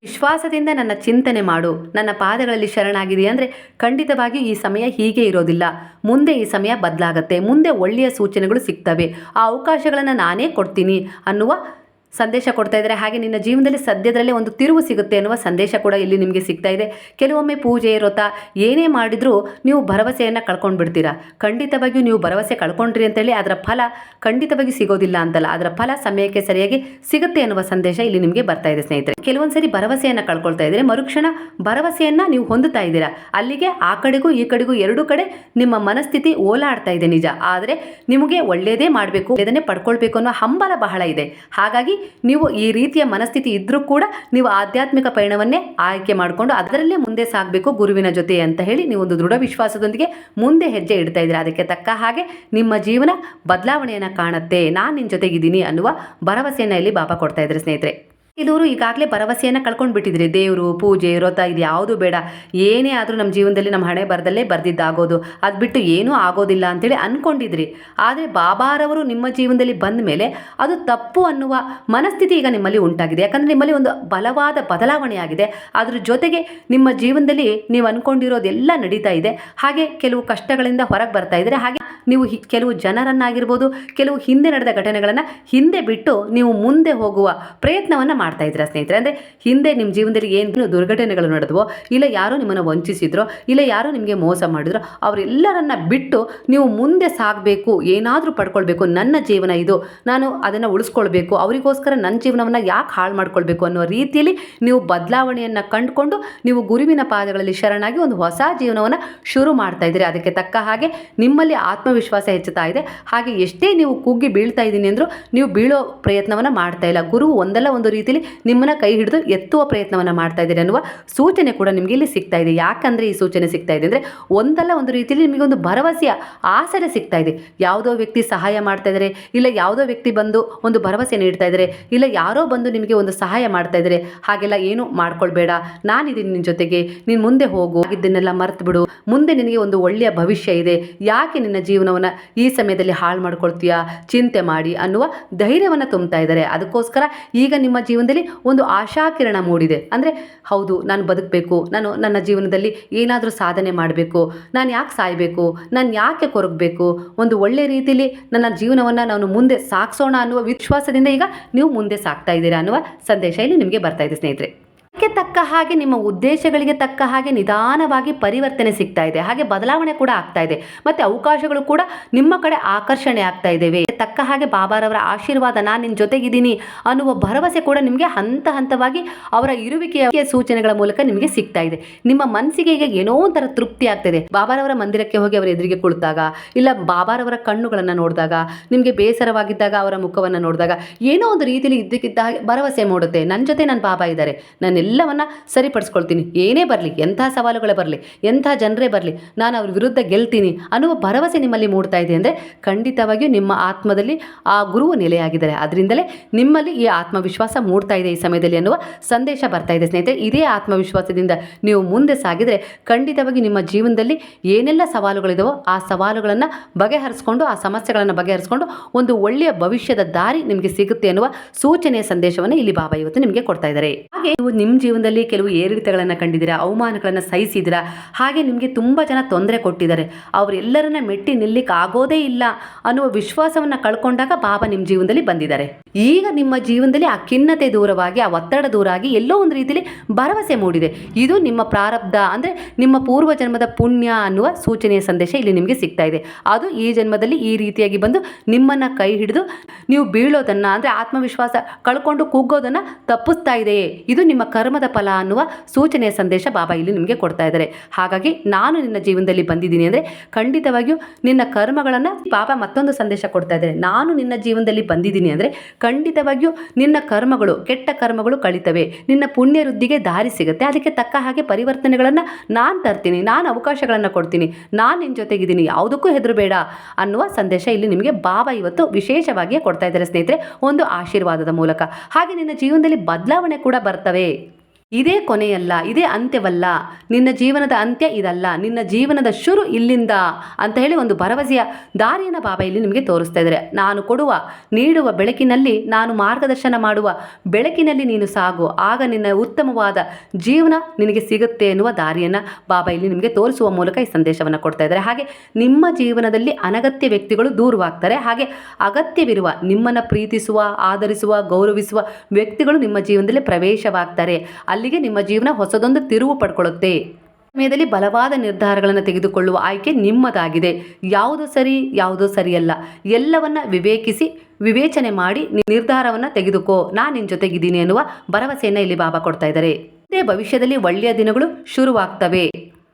ವಿಶ್ವಾಸದಿಂದ ನನ್ನ ಚಿಂತನೆ ಮಾಡು. ನನ್ನ ಪಾದಗಳಲ್ಲಿ ಶರಣಾಗಿದೆ ಅಂದರೆ ಖಂಡಿತವಾಗಿ ಈ ಸಮಯ ಹೀಗೆ ಇರೋದಿಲ್ಲ. ಮುಂದೆ ಈ ಸಮಯ ಬದಲಾಗತ್ತೆ. ಮುಂದೆ ಒಳ್ಳೆಯ ಸೂಚನೆಗಳು ಸಿಗ್ತವೆ. ಆ ಅವಕಾಶಗಳನ್ನು ನಾನೇ ಕೊಡ್ತೀನಿ ಅನ್ನುವ ಸಂದೇಶ ಕೊಡ್ತಾ ಇದ್ದಾರೆ. ಹಾಗೆ ನಿನ್ನ ಜೀವನದಲ್ಲಿ ಸದ್ಯದಲ್ಲೇ ಒಂದು ತಿರುವು ಸಿಗುತ್ತೆ ಎನ್ನುವ ಸಂದೇಶ ಕೂಡ ಇಲ್ಲಿ ನಿಮಗೆ ಸಿಗ್ತಾ ಇದೆ. ಕೆಲವೊಮ್ಮೆ ಪೂಜೆ, ವ್ರತ ಏನೇ ಮಾಡಿದರೂ ನೀವು ಭರವಸೆಯನ್ನು ಕಳ್ಕೊಂಡು ಬಿಡ್ತೀರಾ ಖಂಡಿತವಾಗಿಯೂ ನೀವು ಭರವಸೆ ಕಳ್ಕೊಂಡ್ರಿ ಅಂತೇಳಿ ಅದರ ಫಲ ಖಂಡಿತವಾಗಿ ಸಿಗೋದಿಲ್ಲ ಅಂತಲ್ಲ. ಅದರ ಫಲ ಸಮಯಕ್ಕೆ ಸರಿಯಾಗಿ ಸಿಗುತ್ತೆ ಎನ್ನುವ ಸಂದೇಶ ಇಲ್ಲಿ ನಿಮಗೆ ಬರ್ತಾ ಇದೆ ಸ್ನೇಹಿತರೆ. ಕೆಲವೊಂದು ಸರಿ ಭರವಸೆಯನ್ನು ಕಳ್ಕೊಳ್ತಾ ಇದ್ರೆ ಮರುಕ್ಷಣ ಭರವಸೆಯನ್ನು ನೀವು ಹೊಂದುತ್ತಾ ಇದ್ದೀರಾ? ಅಲ್ಲಿಗೆ, ಆ ಕಡೆಗೂ, ಈ ಕಡೆಗೂ ಎರಡೂ ಕಡೆ ನಿಮ್ಮ ಮನಸ್ಥಿತಿ ಓಲಾಡ್ತಾ ಇದೆ ನಿಜ. ಆದರೆ ನಿಮಗೆ ಒಳ್ಳೆಯದೇ ಮಾಡಬೇಕು ಇದನ್ನೇ ಪಡ್ಕೊಳ್ಬೇಕು ಅನ್ನೋ ಹಂಬಲ ಬಹಳ ಇದೆ. ಹಾಗಾಗಿ ನೀವು ಈ ರೀತಿಯ ಮನಸ್ಥಿತಿ ಇದ್ದರೂ ಕೂಡ ನೀವು ಆಧ್ಯಾತ್ಮಿಕ ಪಯಣವನ್ನೇ ಆಯ್ಕೆ ಮಾಡಿಕೊಂಡು ಅದರಲ್ಲೇ ಮುಂದೆ ಸಾಗಬೇಕು ಗುರುವಿನ ಜೊತೆ ಅಂತ ಹೇಳಿ ನೀವು ಒಂದು ದೃಢ ವಿಶ್ವಾಸದೊಂದಿಗೆ ಮುಂದೆ ಹೆಜ್ಜೆ ಇಡ್ತಾ ಇದ್ದೀರಾ. ಅದಕ್ಕೆ ತಕ್ಕ ಹಾಗೆ ನಿಮ್ಮ ಜೀವನ ಬದಲಾವಣೆಯನ್ನು ಕಾಣುತ್ತೆ, ನಾನು ನಿನ್ನ ಜೊತೆಗಿದ್ದೀನಿ ಅನ್ನುವ ಭರವಸೆಯನ್ನು ಇಲ್ಲಿ ಬಾಬಾ ಕೊಡ್ತಾ ಇದ್ದಾರೆ ಸ್ನೇಹಿತರೆ. ಇದವರು ಈಗಾಗಲೇ ಭರವಸೆಯನ್ನು ಕಳ್ಕೊಂಡು ಬಿಟ್ಟಿದ್ರಿ. ದೇವರು, ಪೂಜೆ, ವ್ರತ ಇದು ಯಾವುದು ಬೇಡ. ಏನೇ ಆದರೂ ನಮ್ಮ ಜೀವನದಲ್ಲಿ ನಮ್ಮ ಹಣೆ ಬರದಲ್ಲೇ ಬರ್ದಿದ್ದಾಗೋದು. ಅದು ಬಿಟ್ಟು ಏನೂ ಆಗೋದಿಲ್ಲ ಅಂತೇಳಿ ಅಂದ್ಕೊಂಡಿದ್ರಿ ಆದರೆ ಬಾಬಾರವರು ನಿಮ್ಮ ಜೀವನದಲ್ಲಿ ಬಂದ ಮೇಲೆ ಅದು ತಪ್ಪು ಅನ್ನುವ ಮನಸ್ಥಿತಿ ಈಗ ನಿಮ್ಮಲ್ಲಿ ಉಂಟಾಗಿದೆ. ಯಾಕಂದರೆ ನಿಮ್ಮಲ್ಲಿ ಒಂದು ಬಲವಾದ ಬದಲಾವಣೆಯಾಗಿದೆ ಅದ್ರ ಜೊತೆಗೆ ನಿಮ್ಮ ಜೀವನದಲ್ಲಿ ನೀವು ಅಂದ್ಕೊಂಡಿರೋದೆಲ್ಲ ನಡೀತಾ ಇದೆ. ಹಾಗೆ ಕೆಲವು ಕಷ್ಟಗಳಿಂದ ಹೊರಗೆ ಬರ್ತಾ ಇದ್ದಾರೆ ಹಾಗೆ ನೀವು ಕೆಲವು ಜನರನ್ನಾಗಿರ್ಬೋದು, ಕೆಲವು ಹಿಂದೆ ನಡೆದ ಘಟನೆಗಳನ್ನು ಹಿಂದೆ ಬಿಟ್ಟು ನೀವು ಮುಂದೆ ಹೋಗುವ ಪ್ರಯತ್ನವನ್ನು ಮಾಡ್ತಾ ಇದ್ದೀರಾ ಸ್ನೇಹಿತರೆ? ಅಂದರೆ ಹಿಂದೆ ನಿಮ್ಮ ಜೀವನದಲ್ಲಿ ಏನು ದುರ್ಘಟನೆಗಳು ನಡೆದವೋ, ಇಲ್ಲ ಯಾರೋ ನಿಮ್ಮನ್ನು ವಂಚಿಸಿದ್ರೋ, ಇಲ್ಲ ಯಾರೋ ನಿಮಗೆ ಮೋಸ ಮಾಡಿದ್ರೋ, ಅವರೆಲ್ಲರನ್ನ ಬಿಟ್ಟು ನೀವು ಮುಂದೆ ಸಾಗಬೇಕು, ಏನಾದರೂ ಪಡ್ಕೊಳ್ಬೇಕು, ನನ್ನ ಜೀವನ ಇದು, ನಾನು ಅದನ್ನು ಉಳಿಸ್ಕೊಳ್ಬೇಕು, ಅವರಿಗೋಸ್ಕರ ನನ್ನ ಜೀವನವನ್ನು ಯಾಕೆ ಹಾಳು ಮಾಡ್ಕೊಳ್ಬೇಕು ಅನ್ನೋ ರೀತಿಯಲ್ಲಿ ನೀವು ಬದಲಾವಣೆಯನ್ನು ಕಂಡುಕೊಂಡು ನೀವು ಗುರುವಿನ ಪಾದಗಳಲ್ಲಿ ಶರಣಾಗಿ ಒಂದು ಹೊಸ ಜೀವನವನ್ನು ಶುರು ಮಾಡ್ತಾ ಇದ್ದೀರಿ. ಅದಕ್ಕೆ ತಕ್ಕ ಹಾಗೆ ನಿಮ್ಮಲ್ಲಿ ಆತ್ಮವಿಶ್ವಾಸ ಹೆಚ್ಚುತ್ತಾ ಇದೆ. ಹಾಗೆ ಎಷ್ಟೇ ನೀವು ಕುಗ್ಗಿ ಬೀಳ್ತಾ ಇದ್ದೀನಿ ಅಂದರೂ ನೀವು ಬೀಳೋ ಪ್ರಯತ್ನವನ್ನು ಮಾಡ್ತಾ ಇಲ್ಲ. ಗುರು ಒಂದಲ್ಲ ಒಂದು ರೀತಿಯಲ್ಲಿ ನಿಮ್ಮನ್ನ ಕೈ ಹಿಡಿದು ಎತ್ತುವ ಪ್ರಯತ್ನವನ್ನು ಮಾಡ್ತಾ ಇದ್ದೀರಿ ಅನ್ನುವ ಸೂಚನೆ ಕೂಡ ನಿಮಗೆ ಇಲ್ಲಿ ಸಿಗ್ತಾ ಇದೆ. ಯಾಕಂದರೆ ಈ ಸೂಚನೆ ಸಿಗ್ತಾ ಇದೆ ಅಂದರೆ ಒಂದಲ್ಲ ಒಂದು ರೀತಿಯಲ್ಲಿ ನಿಮಗೆ ಒಂದು ಭರವಸೆಯ ಆಸರೆ ಸಿಗ್ತಾ ಇದೆ. ಯಾವುದೋ ವ್ಯಕ್ತಿ ಸಹಾಯ ಮಾಡ್ತಾ ಇದ್ದಾರೆ, ಇಲ್ಲ ಯಾವುದೋ ವ್ಯಕ್ತಿ ಬಂದು ಒಂದು ಭರವಸೆ ನೀಡ್ತಾ ಇದ್ದಾರೆ, ಇಲ್ಲ ಯಾರೋ ಬಂದು ನಿಮಗೆ ಒಂದು ಸಹಾಯ ಮಾಡ್ತಾ ಇದ್ದಾರೆ, ಹಾಗೆಲ್ಲ ಏನು ಮಾಡ್ಕೊಳ್ಬೇಡ. ನಾನಿದ್ದೀನಿ ನಿನ್ನ ಜೊತೆಗೆ, ನೀನು ಮುಂದೆ ಹೋಗು ಇದನ್ನೆಲ್ಲ ಮರ್ತು ಬಿಡು ಮುಂದೆ ನಿನಗೆ ಒಂದು ಒಳ್ಳೆಯ ಭವಿಷ್ಯ ಇದೆ. ಯಾಕೆ ನಿನ್ನ ಜೀವನವನ್ನು ಈ ಸಮಯದಲ್ಲಿ ಹಾಳು ಮಾಡ್ಕೊಳ್ತೀಯಾ, ಚಿಂತೆ ಮಾಡಿ ಅನ್ನುವ ಧೈರ್ಯವನ್ನು ತುಂಬ್ತಾ ಇದ್ದಾರೆ. ಅದಕ್ಕೋಸ್ಕರ ಈಗ ನಿಮ್ಮ ಜೀವನದಲ್ಲಿ ಒಂದು ಆಶಾಕಿರಣ ಮೂಡಿದೆ. ಅಂದರೆ ಹೌದು, ನಾನು ಬದುಕಬೇಕು, ನಾನು ನನ್ನ ಜೀವನದಲ್ಲಿ ಏನಾದರೂ ಸಾಧನೆ ಮಾಡಬೇಕು, ನಾನು ಯಾಕೆ ಸಾಯಬೇಕು, ನಾನು ಯಾಕೆ ಕೊರಗಬೇಕು, ಒಂದು ಒಳ್ಳೆ ರೀತಿಯಲ್ಲಿ ನನ್ನ ಜೀವನವನ್ನು ನಾನು ಮುಂದೆ ಸಾಗಿಸೋಣ ಅನ್ನುವ ವಿಶ್ವಾಸದಿಂದ ಈಗ ನೀವು ಮುಂದೆ ಸಾಗ್ತಾ ಇದ್ದೀರಾ ಅನ್ನುವ ಸಂದೇಶ ಇಲ್ಲಿ ನಿಮಗೆ ಬರ್ತಾ ಇದೆ ಸ್ನೇಹಿತರೆ. ತಕ್ಕ ಹಾಗೆ, ನಿಮ್ಮ ಉದ್ದೇಶಗಳಿಗೆ ತಕ್ಕ ಹಾಗೆ ನಿಧಾನವಾಗಿ ಪರಿವರ್ತನೆ ಸಿಗ್ತಾ ಇದೆ. ಹಾಗೆ ಬದಲಾವಣೆ ಕೂಡ ಆಗ್ತಾ ಇದೆ. ಮತ್ತೆ ಅವಕಾಶಗಳು ಕೂಡ ನಿಮ್ಮ ಕಡೆ ಆಕರ್ಷಣೆ ಆಗ್ತಾ ಇದ್ದೇವೆ. ತಕ್ಕ ಹಾಗೆ ಬಾಬಾರವರ ಆಶೀರ್ವಾದ, ನಾನು ನಿನ್ನ ಜೊತೆಗಿದ್ದೀನಿ ಅನ್ನುವ ಭರವಸೆ ಕೂಡ ನಿಮಗೆ ಹಂತ ಹಂತವಾಗಿ ಅವರ ಇರುವಿಕೆಯ ಸೂಚನೆಗಳ ಮೂಲಕ ನಿಮಗೆ ಸಿಗ್ತಾ ಇದೆ. ನಿಮ್ಮ ಮನಸ್ಸಿಗೆ ಈಗ ಏನೋ ಒಂಥರ ತೃಪ್ತಿ ಆಗ್ತಿದೆ ಬಾಬಾರವರ ಮಂದಿರಕ್ಕೆ ಹೋಗಿ ಅವರ ಎದುರಿಗೆ ಕುಳಿತಾಗ, ಇಲ್ಲ ಬಾಬಾರವರ ಕಣ್ಣುಗಳನ್ನು ನೋಡಿದಾಗ, ನಿಮಗೆ ಬೇಸರವಾಗಿದ್ದಾಗ ಅವರ ಮುಖವನ್ನು ನೋಡಿದಾಗ, ಏನೋ ಒಂದು ರೀತಿಯಲ್ಲಿ ಇದ್ದಕ್ಕಿದ್ದ ಹಾಗೆ ಭರವಸೆ ಮೂಡುತ್ತೆ. ನನ್ನ ಜೊತೆ ನನ್ನ ಬಾಬಾ ಇದ್ದಾರೆ. ನಾನೆಲ್ಲವನ್ನ ಸರಿಪಡಿಸ್ಕೊಳ್ತೀನಿ. ಏನೇ ಬರಲಿ, ಎಂಥ ಸವಾಲುಗಳೇ ಬರಲಿ, ಎಂಥ ಜನರೇ ಬರಲಿ, ನಾನು ಅವ್ರ ವಿರುದ್ಧ ಗೆಲ್ತೀನಿ ಅನ್ನುವ ಭರವಸೆ ನಿಮ್ಮಲ್ಲಿ ಮೂಡ್ತಾ ಇದೆ ಅಂದರೆ ಖಂಡಿತವಾಗಿಯೂ ನಿಮ್ಮ ಆತ್ಮದಲ್ಲಿ ಆ ಗುರುವು ನೆಲೆಯಾಗಿದ್ದಾರೆ. ಅದರಿಂದಲೇ ನಿಮ್ಮಲ್ಲಿ ಈ ಆತ್ಮವಿಶ್ವಾಸ ಮೂಡ್ತಾ ಇದೆ ಈ ಸಮಯದಲ್ಲಿ ಅನ್ನುವ ಸಂದೇಶ ಬರ್ತಾ ಇದೆ. ಸ್ನೇಹಿತರೆ, ಇದೇ ಆತ್ಮವಿಶ್ವಾಸದಿಂದ ನೀವು ಮುಂದೆ ಸಾಗಿದರೆ ಖಂಡಿತವಾಗಿ ನಿಮ್ಮ ಜೀವನದಲ್ಲಿ ಏನೆಲ್ಲ ಸವಾಲುಗಳಿದಾವೋ ಆ ಸವಾಲುಗಳನ್ನು ಬಗೆಹರಿಸ್ಕೊಂಡು, ಆ ಸಮಸ್ಯೆಗಳನ್ನು ಬಗೆಹರಿಸ್ಕೊಂಡು ಒಂದು ಒಳ್ಳೆಯ ಭವಿಷ್ಯದ ದಾರಿ ನಿಮಗೆ ಸಿಗುತ್ತೆ ಅನ್ನುವ ಸೂಚನೆಯ ಸಂದೇಶವನ್ನು ಇಲ್ಲಿ ಬಾಬಾ ಇವತ್ತು ನಿಮಗೆ ಕೊಡ್ತಾ ಇದ್ದಾರೆ. ಹಾಗೆ ನೀವು ನಿಮ್ಮ ಜೀವನದಲ್ಲಿ ಕೆಲವು ಏರಿಳಿತಗಳನ್ನು ಕಂಡಿದ್ದೀರಾ? ಅವಮಾನಗಳನ್ನು ಸಹಿಸಿದ್ದೀರಾ? ಹಾಗೆ ನಿಮಗೆ ತುಂಬ ಜನ ತೊಂದರೆ ಕೊಟ್ಟಿದ್ದಾರೆ. ಅವರೆಲ್ಲರನ್ನ ಮೆಟ್ಟಿ ನಿಲ್ಲಿಕ್ಕೆ ಆಗೋದೇ ಇಲ್ಲ ಅನ್ನುವ ವಿಶ್ವಾಸವನ್ನು ಕಳ್ಕೊಂಡಾಗ ಬಾಬಾ ನಿಮ್ಮ ಜೀವನದಲ್ಲಿ ಬಂದಿದ್ದಾರೆ. ಈಗ ನಿಮ್ಮ ಜೀವನದಲ್ಲಿ ಆ ಖಿನ್ನತೆ ದೂರವಾಗಿ, ಆ ಒತ್ತಡ ದೂರಾಗಿ ಎಲ್ಲೋ ಒಂದು ರೀತಿಯಲ್ಲಿ ಭರವಸೆ ಮೂಡಿದೆ. ಇದು ನಿಮ್ಮ ಪ್ರಾರಬ್ಧ ಅಂದರೆ ನಿಮ್ಮ ಪೂರ್ವ ಜನ್ಮದ ಪುಣ್ಯ ಅನ್ನುವ ಸೂಚನೆಯ ಸಂದೇಶ ಇಲ್ಲಿ ನಿಮಗೆ ಸಿಗ್ತಾ ಇದೆ. ಅದು ಈ ಜನ್ಮದಲ್ಲಿ ಈ ರೀತಿಯಾಗಿ ಬಂದು ನಿಮ್ಮನ್ನು ಕೈ ಹಿಡಿದು ನೀವು ಬೀಳೋದನ್ನು ಅಂದರೆ ಆತ್ಮವಿಶ್ವಾಸ ಕಳ್ಕೊಂಡು ಕುಗ್ಗೋದನ್ನು ತಪ್ಪಿಸ್ತಾ ಇದೆಯೇ? ಇದು ನಿಮ್ಮ ಕರ್ಮದ ಫಲ ಅನ್ನುವ ಸೂಚನೆಯ ಸಂದೇಶ ಬಾಬಾ ಇಲ್ಲಿ ನಿಮಗೆ ಕೊಡ್ತಾ ಇದ್ದಾರೆ. ಹಾಗಾಗಿ ನಾನು ನಿನ್ನ ಜೀವನದಲ್ಲಿ ಬಂದಿದ್ದೀನಿ ಅಂದರೆ ಖಂಡಿತವಾಗಿಯೂ ನಿನ್ನ ಕರ್ಮಗಳನ್ನು ಬಾಬಾ ಮತ್ತೊಂದು ಸಂದೇಶ ಕೊಡ್ತಾ ಇದ್ದಾರೆ. ನಾನು ನಿನ್ನ ಜೀವನದಲ್ಲಿ ಬಂದಿದ್ದೀನಿ ಅಂದರೆ ಖಂಡಿತವಾಗಿಯೂ ನಿನ್ನ ಕರ್ಮಗಳು, ಕೆಟ್ಟ ಕರ್ಮಗಳು ಕಳಿತವೆ. ನಿನ್ನ ಪುಣ್ಯ ವೃದ್ಧಿಗೆ ದಾರಿ ಸಿಗುತ್ತೆ. ಅದಕ್ಕೆ ತಕ್ಕ ಹಾಗೆ ಪರಿವರ್ತನೆಗಳನ್ನು ನಾನು ತರ್ತೀನಿ, ನಾನು ಅವಕಾಶಗಳನ್ನು ಕೊಡ್ತೀನಿ, ನಾನು ನಿನ್ನ ಜೊತೆಗಿದ್ದೀನಿ, ಯಾವುದಕ್ಕೂ ಹೆದರಬೇಡ ಅನ್ನುವ ಸಂದೇಶ ಇಲ್ಲಿ ನಿಮಗೆ ಬಾಬಾ ಇವತ್ತು ವಿಶೇಷವಾಗಿಯೇ ಕೊಡ್ತಾ ಇದ್ದಾರೆ ಸ್ನೇಹಿತರೆ. ಒಂದು ಆಶೀರ್ವಾದದ ಮೂಲಕ. ಹಾಗೆ ನಿನ್ನ ಜೀವನದಲ್ಲಿ ಬದಲಾವಣೆ ಕೂಡ ಬರ್ತವೆ. ಇದೇ ಕೊನೆಯಲ್ಲ, ಇದೇ ಅಂತ್ಯವಲ್ಲ. ನಿನ್ನ ಜೀವನದ ಅಂತ್ಯ ಇದಲ್ಲ, ನಿನ್ನ ಜೀವನದ ಶುರು ಇಲ್ಲಿಂದ ಅಂತ ಹೇಳಿ ಒಂದು ಭರವಸೆಯ ದಾರಿಯನ್ನು ಬಾಬಾ ಇಲ್ಲಿ ನಿಮಗೆ ತೋರಿಸ್ತಾ ಇದ್ದಾರೆ. ನಾನು ಕೊಡುವ, ನೀಡುವ ಬೆಳಕಿನಲ್ಲಿ, ನಾನು ಮಾರ್ಗದರ್ಶನ ಮಾಡುವ ಬೆಳಕಿನಲ್ಲಿ ನೀನು ಸಾಗು. ಆಗ ನಿನ್ನ ಉತ್ತಮವಾದ ಜೀವನ ನಿನಗೆ ಸಿಗುತ್ತೆ ಎನ್ನುವ ದಾರಿಯನ್ನು ಬಾಬಾ ಇಲ್ಲಿ ನಿಮಗೆ ತೋರಿಸುವ ಮೂಲಕ ಈ ಸಂದೇಶವನ್ನು ಕೊಡ್ತಾ ಇದ್ದಾರೆ. ಹಾಗೆ ನಿಮ್ಮ ಜೀವನದಲ್ಲಿ ಅನಗತ್ಯ ವ್ಯಕ್ತಿಗಳು ದೂರವಾಗ್ತಾರೆ. ಹಾಗೆ ಅಗತ್ಯವಿರುವ, ನಿಮ್ಮನ್ನು ಪ್ರೀತಿಸುವ ಆದರಿಸುವ ಗೌರವಿಸುವ ವ್ಯಕ್ತಿಗಳು ನಿಮ್ಮ ಜೀವನದಲ್ಲಿ ಪ್ರವೇಶವಾಗ್ತಾರೆ. ಅಲ್ಲಿಗೆ ನಿಮ್ಮ ಜೀವನ ಹೊಸದೊಂದು ತಿರುವು ಪಡ್ಕೊಳ್ಳುತ್ತೆ. ಸಮಯದಲ್ಲಿ ಬಲವಾದ ನಿರ್ಧಾರಗಳನ್ನು ತೆಗೆದುಕೊಳ್ಳುವ ಆಯ್ಕೆ ನಿಮ್ಮದಾಗಿದೆ. ಯಾವುದು ಸರಿ, ಯಾವುದು ಸರಿಯಲ್ಲ. ಎಲ್ಲವನ್ನ ವಿವೇಕಿಸಿ, ವಿವೇಚನೆ ಮಾಡಿ ನಿರ್ಧಾರವನ್ನು ತೆಗೆದುಕೋ. ನಾನು ನಿನ್ನ ಜೊತೆಗಿದ್ದೀನಿ ಎನ್ನುವ ಭರವಸೆಯನ್ನು ಇಲ್ಲಿ ಬಾಬಾ ಕೊಡ್ತಾ ಇದ್ದಾರೆ. ಇದೇ ಭವಿಷ್ಯದಲ್ಲಿ ಒಳ್ಳೆಯ ದಿನಗಳು ಶುರುವಾಗ್ತವೆ.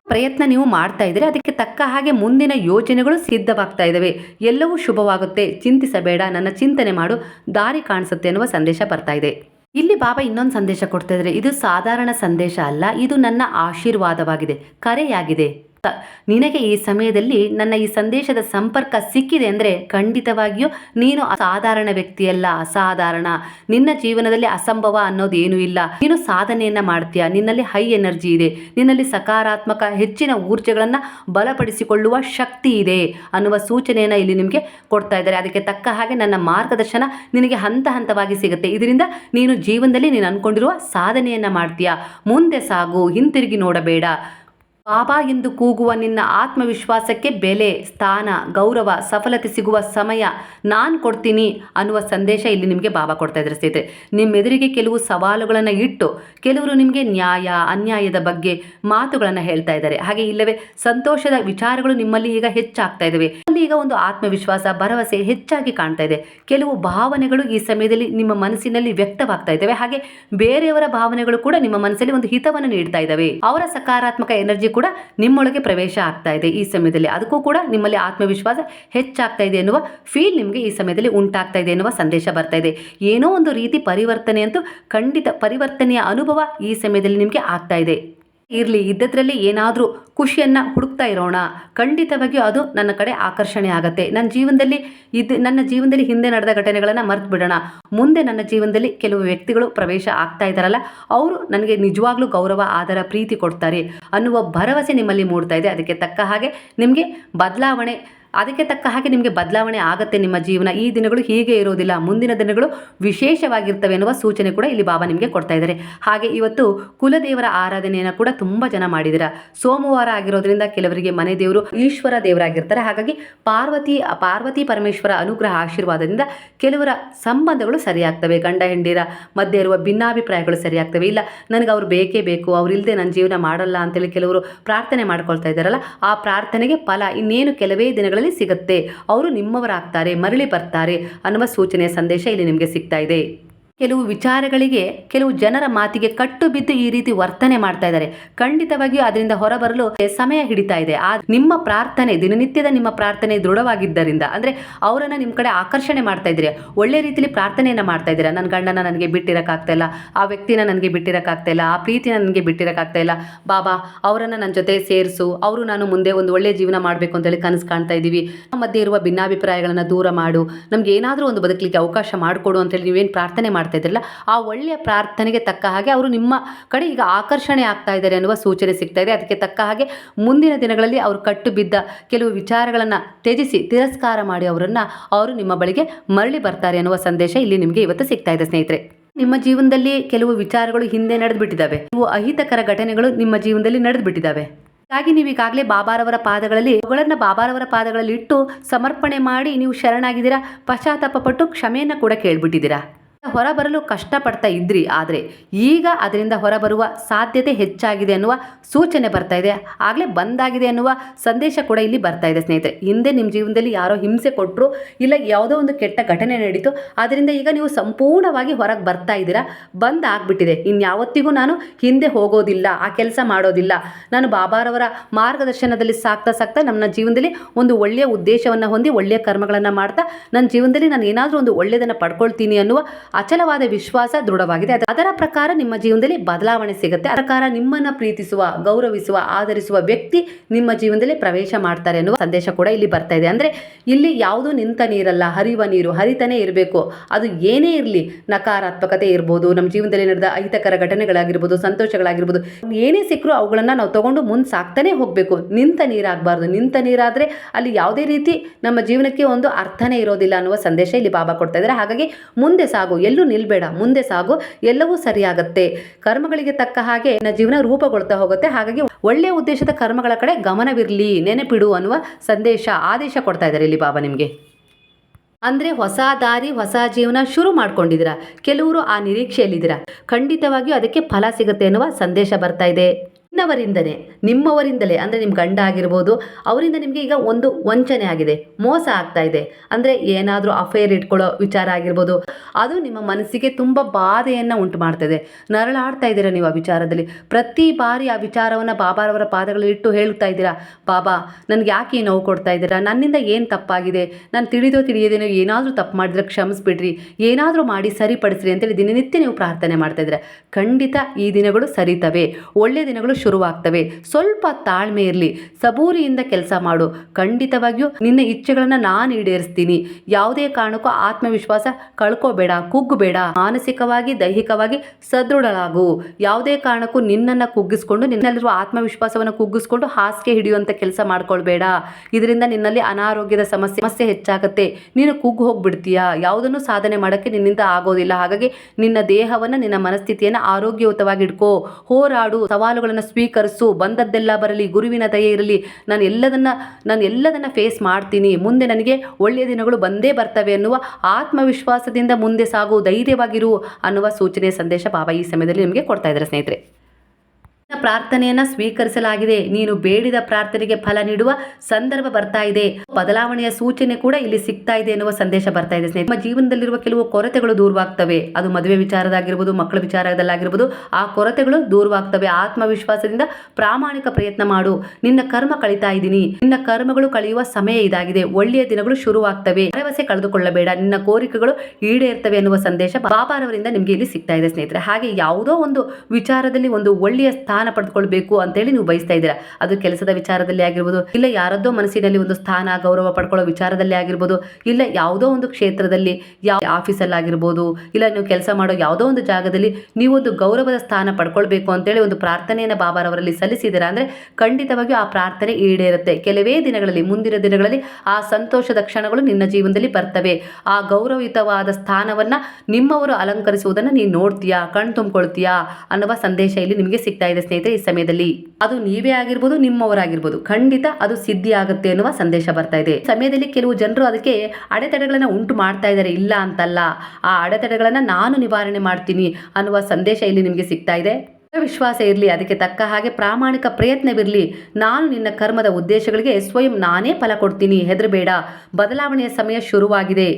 ಪ್ರಯತ್ನ ನೀವು ಮಾಡ್ತಾ ಇದ್ರೆ ಅದಕ್ಕೆ ತಕ್ಕ ಹಾಗೆ ಮುಂದಿನ ಯೋಜನೆಗಳು ಸಿದ್ಧವಾಗ್ತಾ ಇದ್ದಾವೆ ಎಲ್ಲವೂ ಶುಭವಾಗುತ್ತೆ. ಚಿಂತಿಸಬೇಡ. ನನ್ನ ಚಿಂತನೆ ಮಾಡು. ದಾರಿ ಕಾಣಿಸುತ್ತೆ ಎನ್ನುವ ಸಂದೇಶ ಬರ್ತಾ ಇದೆ. ಇಲ್ಲಿ ಬಾಬಾ ಇನ್ನೊಂದು ಸಂದೇಶ ಕೊಡ್ತಾ ಇದು ಸಾಧಾರಣ ಸಂದೇಶ ಅಲ್ಲ ಇದು ನನ್ನ ಆಶೀರ್ವಾದವಾಗಿದೆ ಕರೆಯಾಗಿದೆ. ನಿನಗೆ ಈ ಸಮಯದಲ್ಲಿ ನನ್ನ ಈ ಸಂದೇಶದ ಸಂಪರ್ಕ ಸಿಕ್ಕಿದೆ ಅಂದರೆ ಖಂಡಿತವಾಗಿಯೂ ನೀನು ಅಸಾಧಾರಣ ವ್ಯಕ್ತಿಯಲ್ಲ, ಅಸಾಧಾರಣ. ನಿನ್ನ ಜೀವನದಲ್ಲಿ ಅಸಂಭವ ಅನ್ನೋದು ಏನೂ ಇಲ್ಲ. ನೀನು ಸಾಧನೆಯನ್ನ ಮಾಡ್ತೀಯ. ನಿನ್ನಲ್ಲಿ ಹೈ ಎನರ್ಜಿ ಇದೆ. ನಿನ್ನಲ್ಲಿ ಸಕಾರಾತ್ಮಕ ಹೆಚ್ಚಿನ ಊರ್ಜೆಗಳನ್ನು ಬಲಪಡಿಸಿಕೊಳ್ಳುವ ಶಕ್ತಿ ಇದೆ ಅನ್ನುವ ಸೂಚನೆಯನ್ನು ಇಲ್ಲಿ ನಿಮಗೆ ಕೊಡ್ತಾ ಇದ್ದಾರೆ. ಅದಕ್ಕೆ ತಕ್ಕ ಹಾಗೆ ನನ್ನ ಮಾರ್ಗದರ್ಶನ ನಿನಗೆ ಹಂತ ಹಂತವಾಗಿ ಸಿಗುತ್ತೆ. ಇದರಿಂದ ನೀನು ಜೀವನದಲ್ಲಿ ನೀನು ಅಂದ್ಕೊಂಡಿರುವ ಸಾಧನೆಯನ್ನು ಮಾಡ್ತೀಯ. ಮುಂದೆ ಸಾಗು, ಹಿಂತಿರುಗಿ ನೋಡಬೇಡ. ಬಾಬಾ ಎಂದು ಕೂಗುವ ನಿನ್ನ ಆತ್ಮವಿಶ್ವಾಸಕ್ಕೆ ಬೆಲೆ, ಸ್ಥಾನ, ಗೌರವ, ಸಫಲತೆ ಸಿಗುವ ಸಮಯ ನಾನು ಕೊಡ್ತೀನಿ ಅನ್ನುವ ಸಂದೇಶ ಇಲ್ಲಿ ನಿಮಗೆ ಬಾಬಾ ಕೊಡ್ತಾ ಇದ್ದಾರೆ ಸ್ನೇಹಿತರೆ. ನಿಮ್ಮೆದುರಿಗೆ ಕೆಲವು ಸವಾಲುಗಳನ್ನು ಇಟ್ಟು ಕೆಲವರು ನಿಮಗೆ ನ್ಯಾಯ, ಅನ್ಯಾಯದ ಬಗ್ಗೆ ಮಾತುಗಳನ್ನು ಹೇಳ್ತಾ ಇದ್ದಾರೆ. ಹಾಗೆ ಇಲ್ಲವೇ, ಸಂತೋಷದ ವಿಚಾರಗಳು ನಿಮ್ಮಲ್ಲಿ ಈಗ ಹೆಚ್ಚಾಗ್ತಾ ಇದ್ದಾವೆ. ಅಲ್ಲಿ ಈಗ ಒಂದು ಆತ್ಮವಿಶ್ವಾಸ, ಭರವಸೆ ಹೆಚ್ಚಾಗಿ ಕಾಣ್ತಾ ಇದೆ. ಕೆಲವು ಭಾವನೆಗಳು ಈ ಸಮಯದಲ್ಲಿ ನಿಮ್ಮ ಮನಸ್ಸಿನಲ್ಲಿ ವ್ಯಕ್ತವಾಗ್ತಾ ಇದ್ದಾವೆ. ಹಾಗೆ ಬೇರೆಯವರ ಭಾವನೆಗಳು ಕೂಡ ನಿಮ್ಮ ಮನಸ್ಸಲ್ಲಿ ಒಂದು ಹಿತವನ್ನು ನೀಡ್ತಾ ಇದ್ದಾವೆ. ಅವರ ಸಕಾರಾತ್ಮಕ ಎನರ್ಜಿ ಕೂಡ ನಿಮ್ಮೊಳಗೆ ಪ್ರವೇಶ ಆಗ್ತಾ ಇದೆ ಈ ಸಮಯದಲ್ಲಿ. ಅದಕ್ಕೂ ಕೂಡ ನಿಮ್ಮಲ್ಲಿ ಆತ್ಮವಿಶ್ವಾಸ ಹೆಚ್ಚಾಗ್ತಾ ಇದೆ ಎನ್ನುವ ಫೀಲ್ ನಿಮಗೆ ಈ ಸಮಯದಲ್ಲಿ ಉಂಟಾಗ್ತಾ ಇದೆ ಎನ್ನುವ ಸಂದೇಶ ಬರ್ತಾ ಇದೆ. ಏನೋ ಒಂದು ರೀತಿ ಪರಿವರ್ತನೆ ಅಂತೂ ಖಂಡಿತ ಪರಿವರ್ತನೆಯ ಅನುಭವ ಈ ಸಮಯದಲ್ಲಿ ನಿಮಗೆ ಆಗ್ತಾ ಇದೆ. ಇರಲಿ, ಇದ್ದದ್ರಲ್ಲಿ ಏನಾದರೂ ಖುಷಿಯನ್ನು ಹುಡುಕ್ತಾ ಇರೋಣ. ಖಂಡಿತವಾಗಿಯೂ ಅದು ನನ್ನ ಕಡೆ ಆಕರ್ಷಣೆ ಆಗುತ್ತೆ. ನನ್ನ ಜೀವನದಲ್ಲಿ ಇದು, ನನ್ನ ಜೀವನದಲ್ಲಿ ಹಿಂದೆ ನಡೆದ ಘಟನೆಗಳನ್ನು ಮರೆತು ಬಿಡೋಣ. ಮುಂದೆ ನನ್ನ ಜೀವನದಲ್ಲಿ ಕೆಲವು ವ್ಯಕ್ತಿಗಳು ಪ್ರವೇಶ ಆಗ್ತಾ ಇದ್ದಾರಲ್ಲ, ಅವರು ನನಗೆ ನಿಜವಾಗ್ಲೂ ಗೌರವ, ಆದರ, ಪ್ರೀತಿ ಕೊಡ್ತಾರೆ ಅನ್ನುವ ಭರವಸೆ ನಿಮ್ಮಲ್ಲಿ ಮೂಡ್ತಾ ಇದೆ. ಅದಕ್ಕೆ ತಕ್ಕ ಹಾಗೆ ನಿಮಗೆ ಬದಲಾವಣೆ ಅದಕ್ಕೆ ತಕ್ಕ ಹಾಗೆ ನಿಮಗೆ ಬದಲಾವಣೆ ಆಗುತ್ತೆ ನಿಮ್ಮ ಜೀವನ. ಈ ದಿನಗಳು ಹೀಗೆ ಇರೋದಿಲ್ಲ ಮುಂದಿನ ದಿನಗಳು ವಿಶೇಷವಾಗಿರ್ತವೆ ಎನ್ನುವ ಸೂಚನೆ ಕೂಡ ಇಲ್ಲಿ ಬಾಬಾ ನಿಮಗೆ ಕೊಡ್ತಾ ಇದ್ದಾರೆ. ಹಾಗೆ ಇವತ್ತು ಕುಲದೇವರ ಆರಾಧನೆಯನ್ನು ಕೂಡ ತುಂಬ ಜನ ಮಾಡಿದ್ದೀರಾ ಸೋಮವಾರ ಆಗಿರೋದ್ರಿಂದ ಕೆಲವರಿಗೆ ಮನೆ ದೇವರು ಈಶ್ವರ ದೇವರಾಗಿರ್ತಾರೆ. ಹಾಗಾಗಿ ಪಾರ್ವತಿ ಪಾರ್ವತಿ ಪರಮೇಶ್ವರ ಅನುಗ್ರಹ ಆಶೀರ್ವಾದದಿಂದ ಕೆಲವರ ಸಂಬಂಧಗಳು ಸರಿಯಾಗ್ತವೆ. ಗಂಡ, ಹೆಂಡಿರ ಮಧ್ಯೆ ಇರುವ ಭಿನ್ನಾಭಿಪ್ರಾಯಗಳು ಸರಿಯಾಗ್ತವೆ. ಇಲ್ಲ, ನನಗೆ ಅವ್ರು ಬೇಕೇ ಬೇಕು ಅವ್ರಿಲ್ಲದೆ ನನ್ನ ಜೀವನ ಮಾಡಲ್ಲ ಅಂತೇಳಿ ಕೆಲವರು ಪ್ರಾರ್ಥನೆ ಮಾಡ್ಕೊಳ್ತಾ ಇದ್ದಾರಲ್ಲ, ಆ ಪ್ರಾರ್ಥನೆಗೆ ಫಲ ಇನ್ನೇನು ಕೆಲವೇ ದಿನಗಳಲ್ಲಿ ಸಿಗುತ್ತೆ. ಅವರು ನಿಮ್ಮವರಾಗ್ತಾರೆ ಮರಳಿ ಬರ್ತಾರೆ ಅನ್ನುವ ಸೂಚನೆಯ ಸಂದೇಶ ಇಲ್ಲಿ ನಿಮಗೆ ಸಿಗ್ತಾ ಇದೆ. ಕೆಲವು ವಿಚಾರಗಳಿಗೆ ಕೆಲವು ಜನರ ಮಾತಿಗೆ ಕಟ್ಟು ಬಿದ್ದು ಈ ರೀತಿ ವರ್ತನೆ ಮಾಡ್ತಾ ಇದ್ದಾರೆ. ಖಂಡಿತವಾಗಿಯೂ ಅದರಿಂದ ಹೊರಬರಲು ಸಮಯ ಹಿಡಿತಾ ಇದೆ. ಆ ನಿಮ್ಮ ಪ್ರಾರ್ಥನೆ, ದಿನನಿತ್ಯದ ನಿಮ್ಮ ಪ್ರಾರ್ಥನೆ ದೃಢವಾಗಿದ್ದರಿಂದ, ಅಂದ್ರೆ ಅವರನ್ನ ನಿಮ್ಮ ಕಡೆ ಆಕರ್ಷಣೆ ಮಾಡ್ತಾ ಇದ್ದೀರಿ. ಒಳ್ಳೆ ರೀತಿಯಲ್ಲಿ ಪ್ರಾರ್ಥನೆಯನ್ನ ಮಾಡ್ತಾ ಇದ್ದೀರಾ? ನನ್ನ ಗಂಡನ ನನಗೆ ಬಿಟ್ಟಿರಕ್ಕಾಗ್ತಾ ಇಲ್ಲ. ಆ ವ್ಯಕ್ತಿನ ನನಗೆ ಬಿಟ್ಟಿರಕ್ಕಾಗ್ತಾ ಇಲ್ಲ. ಆ ಪ್ರೀತಿನ ನನಗೆ ಬಿಟ್ಟಿರಕ್ಕಾಗ್ತಾ ಇಲ್ಲ. ಬಾಬಾ, ಅವರನ್ನ ನನ್ನ ಜೊತೆ ಸೇರಿಸು. ಅವರು ನಾನು ಮುಂದೆ ಒಂದು ಒಳ್ಳೆ ಜೀವನ ಮಾಡಬೇಕು ಅಂತೇಳಿ ಕನಸು ಕಾಣ್ತಾ ಇದ್ದೀವಿ. ನಮ್ಮ ಮಧ್ಯೆ ಇರುವ ಭಿನ್ನಾಭಿಪ್ರಾಯಗಳನ್ನು ದೂರ ಮಾಡು. ನಮ್ಗೆ ಏನಾದರೂ ಒಂದು ಬದುಕಲಿಕ್ಕೆ ಅವಕಾಶ ಮಾಡಿಕೊಡು ಅಂತೇಳಿ ನೀವೇನು ಪ್ರಾರ್ಥನೆ ಮಾಡ್ತಾ ಇದ್ರಲ್ಲ, ಆ ಒಳ್ಳೆಯ ಪ್ರಾರ್ಥನೆಗೆ ತಕ್ಕ ಹಾಗೆ ಅವರು ನಿಮ್ಮ ಕಡೆ ಈಗ ಆಕರ್ಷಣೆ ಆಗ್ತಾ ಇದ್ದಾರೆ ಅನ್ನುವ ಸೂಚನೆ ಸಿಗ್ತಾ ಇದೆ. ಅದಕ್ಕೆ ತಕ್ಕ ಹಾಗೆ ಮುಂದಿನ ದಿನಗಳಲ್ಲಿ ಅವರು ಕಟ್ಟು ಬಿದ್ದ ಕೆಲವು ವಿಚಾರಗಳನ್ನು ತ್ಯಜಿಸಿ ತಿರಸ್ಕಾರ ಮಾಡಿ ಅವರನ್ನು ಅವರು ನಿಮ್ಮ ಬಳಿಗೆ ಮರಳಿ ಬರ್ತಾರೆ ಅನ್ನುವ ಸಂದೇಶ ಇಲ್ಲಿ ನಿಮಗೆ ಇವತ್ತು ಸಿಗ್ತಾ ಇದೆ ಸ್ನೇಹಿತರೆ. ನಿಮ್ಮ ಜೀವನದಲ್ಲಿ ಕೆಲವು ವಿಚಾರಗಳು ಹಿಂದೆ ನಡೆದು ಬಿಟ್ಟಿದ್ದಾವೆ ಕೆಲವು ಅಹಿತಕರ ಘಟನೆಗಳು ನಿಮ್ಮ ಜೀವನದಲ್ಲಿ ನಡೆದು ಬಿಟ್ಟಿದ್ದಾವೆ ಹಾಗಾಗಿ ನೀವು ಈಗಾಗಲೇ ಬಾಬಾರವರ ಪಾದಗಳಲ್ಲಿ ಅವುಗಳನ್ನು ಬಾಬಾರವರ ಪಾದಗಳಲ್ಲಿ ಇಟ್ಟು ಸಮರ್ಪಣೆ ಮಾಡಿ ನೀವು ಶರಣಾಗಿದ್ದೀರಾ? ಪಶ್ಚಾತ್ತಾಪ ಪಟ್ಟು ಕ್ಷಮೆಯನ್ನು ಕೂಡ ಕೇಳ್ಬಿಟ್ಟಿದ್ದೀರಾ? ಹೊರಬರಲು ಕಷ್ಟಪಡ್ತಾ ಇದ್ರಿ. ಆದರೆ ಈಗ ಅದರಿಂದ ಹೊರಬರುವ ಸಾಧ್ಯತೆ ಹೆಚ್ಚಾಗಿದೆ ಅನ್ನುವ ಸೂಚನೆ ಬರ್ತಾ ಇದೆ. ಆಗಲೇ ಬಂದಾಗಿದೆ ಅನ್ನುವ ಸಂದೇಶ ಕೂಡ ಇಲ್ಲಿ ಬರ್ತಾ ಇದೆ ಸ್ನೇಹಿತರೆ. ಹಿಂದೆ ನಿಮ್ಮ ಜೀವನದಲ್ಲಿ ಯಾರೋ ಹಿಂಸೆ ಕೊಟ್ಟರು ಇಲ್ಲ ಯಾವುದೋ ಒಂದು ಕೆಟ್ಟ ಘಟನೆ ನಡೀತು. ಅದರಿಂದ ಈಗ ನೀವು ಸಂಪೂರ್ಣವಾಗಿ ಹೊರಗೆ ಬರ್ತಾ ಇದ್ದೀರಾ. ಬಂದ್ ಆಗಿಬಿಟ್ಟಿದೆ. ಇನ್ಯಾವತ್ತಿಗೂ ನಾನು ಹಿಂದೆ ಹೋಗೋದಿಲ್ಲ, ಆ ಕೆಲಸ ಮಾಡೋದಿಲ್ಲ. ನಾನು ಬಾಬಾರವರ ಮಾರ್ಗದರ್ಶನದಲ್ಲಿ ಸಾಕ್ತಾ ಸಾಕ್ತಾ ನನ್ನ ಜೀವನದಲ್ಲಿ ಒಂದು ಒಳ್ಳೆಯ ಉದ್ದೇಶವನ್ನು ಹೊಂದಿ, ಒಳ್ಳೆಯ ಕರ್ಮಗಳನ್ನು ಮಾಡ್ತಾ ನನ್ನ ಜೀವನದಲ್ಲಿ ನಾನು ಏನಾದರೂ ಒಂದು ಒಳ್ಳೆಯದನ್ನು ಪಡ್ಕೊಳ್ತೀನಿ ಅನ್ನುವ ಅಚಲವಾದ ವಿಶ್ವಾಸ ದೃಢವಾಗಿದೆ. ಅದರ ಪ್ರಕಾರ ನಿಮ್ಮ ಜೀವನದಲ್ಲಿ ಬದಲಾವಣೆ ಸಿಗುತ್ತೆ. ಪ್ರಕಾರ ನಿಮ್ಮನ್ನ ಪ್ರೀತಿಸುವ, ಗೌರವಿಸುವ, ಆಧರಿಸುವ ವ್ಯಕ್ತಿ ನಿಮ್ಮ ಜೀವನದಲ್ಲಿ ಪ್ರವೇಶ ಮಾಡ್ತಾರೆ ಅನ್ನುವ ಸಂದೇಶ ಕೂಡ ಇಲ್ಲಿ ಬರ್ತಾ ಇದೆ. ಅಂದ್ರೆ ಇಲ್ಲಿ ಯಾವುದು ನಿಂತ ನೀರಲ್ಲ, ಹರಿಯುವ ನೀರು, ಹರಿತಾನೆ ಇರಬೇಕು. ಅದು ಏನೇ ಇರಲಿ, ನಕಾರಾತ್ಮಕತೆ ಇರ್ಬೋದು, ನಮ್ಮ ಜೀವನದಲ್ಲಿ ನಡೆದ ಅಹಿತಕರ ಘಟನೆಗಳಾಗಿರ್ಬೋದು, ಸಂತೋಷಗಳಾಗಿರ್ಬೋದು, ಏನೇ ಸಿಕ್ಕರೂ ಅವುಗಳನ್ನ ನಾವು ತಗೊಂಡು ಮುಂದೆ ಸಾಕ್ತಾನೆ ಹೋಗಬೇಕು. ನಿಂತ ನೀರಾಗಬಾರ್ದು. ನಿಂತ ನೀರಾದ್ರೆ ಅಲ್ಲಿ ಯಾವುದೇ ರೀತಿ ನಮ್ಮ ಜೀವನಕ್ಕೆ ಒಂದು ಅರ್ಥನೇ ಇರೋದಿಲ್ಲ ಅನ್ನುವ ಸಂದೇಶ ಇಲ್ಲಿ ಬಾಬಾ ಕೊಡ್ತಾ ಇದ್ದಾರೆ. ಹಾಗಾಗಿ ಮುಂದೆ ಸಾಗು. ಎಲ್ಲೂ ನಿಲ್ಬೇಡ, ಮುಂದೆ ಸಾಗು, ಎಲ್ಲವೂ ಸರಿಯಾಗತ್ತೆ. ಕರ್ಮಗಳಿಗೆ ತಕ್ಕ ಹಾಗೆ ನನ್ನ ಜೀವನ ರೂಪಗೊಳ್ತಾ ಹೋಗುತ್ತೆ. ಹಾಗಾಗಿ ಒಳ್ಳೆಯ ಉದ್ದೇಶದ ಕರ್ಮಗಳ ಕಡೆ ಗಮನವಿರಲಿ, ನೆನಪಿಡು ಅನ್ನುವ ಸಂದೇಶ, ಆದೇಶ ಕೊಡ್ತಾ ಇದ್ದಾರೆ ಇಲ್ಲಿ ಬಾಬಾ ನಿಮಗೆ. ಅಂದರೆ ಹೊಸ ದಾರಿ, ಹೊಸ ಜೀವನ ಶುರು ಮಾಡ್ಕೊಂಡಿದ್ದೀರಾ? ಕೆಲವರು ಆ ನಿರೀಕ್ಷೆಯಲ್ಲಿದ್ದೀರಾ? ಖಂಡಿತವಾಗಿಯೂ ಅದಕ್ಕೆ ಫಲ ಸಿಗುತ್ತೆ ಎನ್ನುವ ಸಂದೇಶ ಬರ್ತಾ ಇದೆ. ನಿನ್ನವರಿಂದಲೇ ನಿಮ್ಮವರಿಂದಲೇ, ಅಂದರೆ ನಿಮ್ಮ ಗಂಡ ಆಗಿರ್ಬೋದು, ಅವರಿಂದ ನಿಮಗೆ ಈಗ ಒಂದು ವಂಚನೆ ಆಗಿದೆ, ಮೋಸ ಆಗ್ತಾ ಇದೆ. ಅಂದರೆ ಏನಾದರೂ ಅಫೇರ್ ಇಟ್ಕೊಳ್ಳೋ ವಿಚಾರ ಆಗಿರ್ಬೋದು, ಅದು ನಿಮ್ಮ ಮನಸ್ಸಿಗೆ ತುಂಬ ಬಾಧೆಯನ್ನು ಉಂಟು ಮಾಡ್ತದೆ. ನರಳಾಡ್ತಾ ಇದ್ದೀರಾ ನೀವು ಆ ವಿಚಾರದಲ್ಲಿ? ಪ್ರತಿ ಬಾರಿ ಆ ವಿಚಾರವನ್ನು ಬಾಬಾರವರ ಪಾದಗಳಲ್ಲಿ ಇಟ್ಟು ಹೇಳ್ತಾ ಇದ್ದೀರಾ? ಬಾಬಾ, ನನಗೆ ಯಾಕೆ ಈ ನೋವು ಕೊಡ್ತಾ ಇದ್ದೀರಾ? ನನ್ನಿಂದ ಏನು ತಪ್ಪಾಗಿದೆ? ನಾನು ತಿಳಿದೋ ತಿಳಿಯದೇನೋ ಏನಾದರೂ ತಪ್ಪು ಮಾಡಿದ್ರೆ ಕ್ಷಮಿಸ್ಬಿಡ್ರಿ, ಏನಾದರೂ ಮಾಡಿ ಸರಿಪಡಿಸ್ರಿ ಅಂತೇಳಿ ದಿನನಿತ್ಯ ನೀವು ಪ್ರಾರ್ಥನೆ ಮಾಡ್ತಾ ಇದ್ದೀರಾ? ಖಂಡಿತ ಈ ದಿನಗಳು ಸರಿತವೆ. ಒಳ್ಳೆಯ ದಿನಗಳು ಶುರುವಾಗ್ತವೆ. ಸ್ವಲ್ಪ ತಾಳ್ಮೆ ಇರಲಿ. ಸಬೂರಿಯಿಂದ ಕೆಲಸ ಮಾಡು. ಖಂಡಿತವಾಗಿಯೂ ನಿನ್ನ ಇಚ್ಛೆಗಳನ್ನು ನಾನು ಈಡೇರಿಸ್ತೀನಿ. ಯಾವುದೇ ಕಾರಣಕ್ಕೂ ಆತ್ಮವಿಶ್ವಾಸ ಕಳ್ಕೋಬೇಡ, ಕುಗ್ಗಬೇಡ. ಮಾನಸಿಕವಾಗಿ, ದೈಹಿಕವಾಗಿ ಸದೃಢಳಾಗು. ಯಾವುದೇ ಕಾರಣಕ್ಕೂ ನಿನ್ನನ್ನು ಕುಗ್ಗಿಸ್ಕೊಂಡು, ನಿನ್ನಲ್ಲಿರುವ ಆತ್ಮವಿಶ್ವಾಸವನ್ನು ಕುಗ್ಗಿಸ್ಕೊಂಡು ಹಾಸಿಗೆ ಹಿಡಿಯುವಂಥ ಕೆಲಸ ಮಾಡ್ಕೊಳ್ಬೇಡ. ಇದರಿಂದ ನಿನ್ನಲ್ಲಿ ಅನಾರೋಗ್ಯದ ಸಮಸ್ಯೆ ಸಮಸ್ಯೆ ಹೆಚ್ಚಾಗುತ್ತೆ. ನೀನು ಕುಗ್ಗು ಹೋಗ್ಬಿಡ್ತೀಯಾ? ಯಾವುದನ್ನು ಸಾಧನೆ ಮಾಡೋಕ್ಕೆ ನಿನ್ನಿಂದ ಆಗೋದಿಲ್ಲ. ಹಾಗಾಗಿ ನಿನ್ನ ದೇಹವನ್ನು, ನಿನ್ನ ಮನಸ್ಥಿತಿಯನ್ನು ಆರೋಗ್ಯಯುತವಾಗಿ ಇಟ್ಕೋ ಹೋರಾಡು. ಸವಾಲುಗಳನ್ನು ಸ್ವೀಕರಿಸು, ಬಂದದ್ದೆಲ್ಲ ಬರಲಿ, ಗುರುವಿನ ದಯೆ ಇರಲಿ, ನಾನು ಎಲ್ಲದನ್ನ, ನಾನು ಎಲ್ಲದನ್ನು ಫೇಸ್ ಮಾಡ್ತೀನಿ. ಮುಂದೆ ನನಗೆ ಒಳ್ಳೆಯ ದಿನಗಳು ಬಂದೇ ಬರ್ತವೆ ಅನ್ನುವ ಆತ್ಮವಿಶ್ವಾಸದಿಂದ ಮುಂದೆ ಸಾಗು, ಧೈರ್ಯವಾಗಿರು ಅನ್ನುವ ಸೂಚನೆ, ಸಂದೇಶ ಬಾಬಾ ಈ ಸಮಯದಲ್ಲಿ ನಿಮಗೆ ಕೊಡ್ತಾ ಇದ್ದಾರೆ ಸ್ನೇಹಿತರೆ. ಪ್ರಾರ್ಥನೆಯನ್ನ ಸ್ವೀಕರಿಸಲಾಗಿದೆ. ನೀನು ಬೇಡಿದ ಪ್ರಾರ್ಥನೆಗೆ ಫಲ ನೀಡುವ ಸಂದರ್ಭ ಬರ್ತಾ ಇದೆ. ಬದಲಾವಣೆಯ ಸೂಚನೆ ಕೂಡ ಇಲ್ಲಿ ಸಿಗ್ತಾ ಇದೆ ಎನ್ನುವ ಸಂದೇಶ ಬರ್ತಾ ಇದೆ ಸ್ನೇಹಿತರೆ. ನಿಮ್ಮ ಜೀವನದಲ್ಲಿರುವ ಕೆಲವು ಕೊರತೆಗಳು ದೂರವಾಗ್ತವೆ. ಅದು ಮದುವೆ ವಿಚಾರದಾಗಿರ್ಬೋದು, ಮಕ್ಕಳ ವಿಚಾರದಲ್ಲಾಗಿರ್ಬೋದು, ಆ ಕೊರತೆಗಳು ದೂರವಾಗ್ತವೆ. ಆತ್ಮವಿಶ್ವಾಸದಿಂದ ಪ್ರಾಮಾಣಿಕ ಪ್ರಯತ್ನ ಮಾಡು. ನಿನ್ನ ಕರ್ಮ ಕಳಿತಾ ಇದ್ದೀನಿ. ನಿನ್ನ ಕರ್ಮಗಳು ಕಳೆಯುವ ಸಮಯ ಇದಾಗಿದೆ. ಒಳ್ಳೆಯ ದಿನಗಳು ಶುರುವಾಗ್ತವೆ. ಭರವಸೆ ಕಳೆದುಕೊಳ್ಳಬೇಡ. ನಿನ್ನ ಕೋರಿಕೆಗಳು ಈಡೇರ್ತವೆ ಎನ್ನುವ ಸಂದೇಶ ಬಾಬಾರವರಿಂದ ನಿಮಗೆ ಇಲ್ಲಿ ಸಿಗ್ತಾ ಇದೆ ಸ್ನೇಹಿತರೆ. ಹಾಗೆ ಯಾವುದೋ ಒಂದು ವಿಚಾರದಲ್ಲಿ ಒಂದು ಒಳ್ಳೆಯ ಸ್ಥಾನ ಸ್ಥಾನ ಪಡೆದುಕೊಳ್ಬೇಕು ಅಂತೇಳಿ ನೀವು ಬಯಸ್ತಾ ಇದ್ದೀರಾ? ಅದು ಕೆಲಸದ ವಿಚಾರದಲ್ಲಿ ಆಗಿರ್ಬೋದು, ಇಲ್ಲ ಯಾರದ್ದೋ ಮನಸ್ಸಿನಲ್ಲಿ ಒಂದು ಸ್ಥಾನ ಗೌರವ ಪಡ್ಕೊಳ್ಳೋ ವಿಚಾರದಲ್ಲಿ ಆಗಿರ್ಬೋದು, ಇಲ್ಲ ಯಾವುದೋ ಒಂದು ಕ್ಷೇತ್ರದಲ್ಲಿ ಯಾವ ಆಫೀಸಲ್ಲಿ ಆಗಿರ್ಬೋದು, ಇಲ್ಲ ನೀವು ಕೆಲಸ ಮಾಡೋ ಯಾವುದೋ ಒಂದು ಜಾಗದಲ್ಲಿ ನೀವು ಒಂದು ಗೌರವದ ಸ್ಥಾನ ಪಡ್ಕೊಳ್ಬೇಕು ಅಂತೇಳಿ ಒಂದು ಪ್ರಾರ್ಥನೆಯನ್ನು ಬಾಬಾರವರಲ್ಲಿ ಸಲ್ಲಿಸಿದ್ದೀರಾ ಅಂದರೆ ಖಂಡಿತವಾಗಿಯೂ ಆ ಪ್ರಾರ್ಥನೆ ಈಡೇರುತ್ತೆ. ಕೆಲವೇ ದಿನಗಳಲ್ಲಿ, ಮುಂದಿನ ದಿನಗಳಲ್ಲಿ ಆ ಸಂತೋಷದ ಕ್ಷಣಗಳು ನಿನ್ನ ಜೀವನದಲ್ಲಿ ಬರ್ತವೆ. ಆ ಗೌರವಯುತವಾದ ಸ್ಥಾನವನ್ನ ನಿಮ್ಮವರು ಅಲಂಕರಿಸುವುದನ್ನು ನೀನು ನೋಡ್ತೀಯಾ ಕಣ್ ತುಂಬಿಕೊಳ್ತೀಯಾ ಅನ್ನುವ ಸಂದೇಶ ಇಲ್ಲಿ ನಿಮಗೆ ಸಿಗ್ತಾ ಇದೆ. ಸ್ನೇಹಿತರೆ, ಈ ಸಮಯದಲ್ಲಿ ಅದು ನೀವೇ ಆಗಿರ್ಬೋದು, ನಿಮ್ಮವರಾಗಿರ್ಬೋದು. ಖಂಡಿತ ಅದು ಸಿದ್ಧಿ ಆಗುತ್ತೆ ಅನ್ನುವ ಸಂದೇಶ ಬರ್ತಾ ಇದೆ. ಸಮಯದಲ್ಲಿ ಕೆಲವು ಜನರು ಅದಕ್ಕೆ ಅಡೆತಡೆಗಳನ್ನ ಉಂಟು ಮಾಡ್ತಾ ಇದ್ದಾರೆ. ಇಲ್ಲ ಅಂತಲ್ಲ, ಆ ಅಡೆತಡೆಗಳನ್ನ ನಾನು ನಿವಾರಣೆ ಮಾಡ್ತೀನಿ ಅನ್ನುವ ಸಂದೇಶ ಇಲ್ಲಿ ನಿಮಗೆ ಸಿಗ್ತಾ ಇದೆ. ವಿಶ್ವಾಸ ಇರಲಿ, ಅದಕ್ಕೆ ತಕ್ಕ ಹಾಗೆ ಪ್ರಾಮಾಣಿಕ ಪ್ರಯತ್ನವಿರಲಿ. ನಾನು ನಿನ್ನ ಕರ್ಮದ ಉದ್ದೇಶಗಳಿಗೆ ಸ್ವಯಂ ನಾನೇ ಫಲ ಕೊಡ್ತೀನಿ. ಹೆದರಬೇಡ. ಬದಲಾವಣೆಯ ಸಮಯ ಶುರುವಾಗಿದೆ.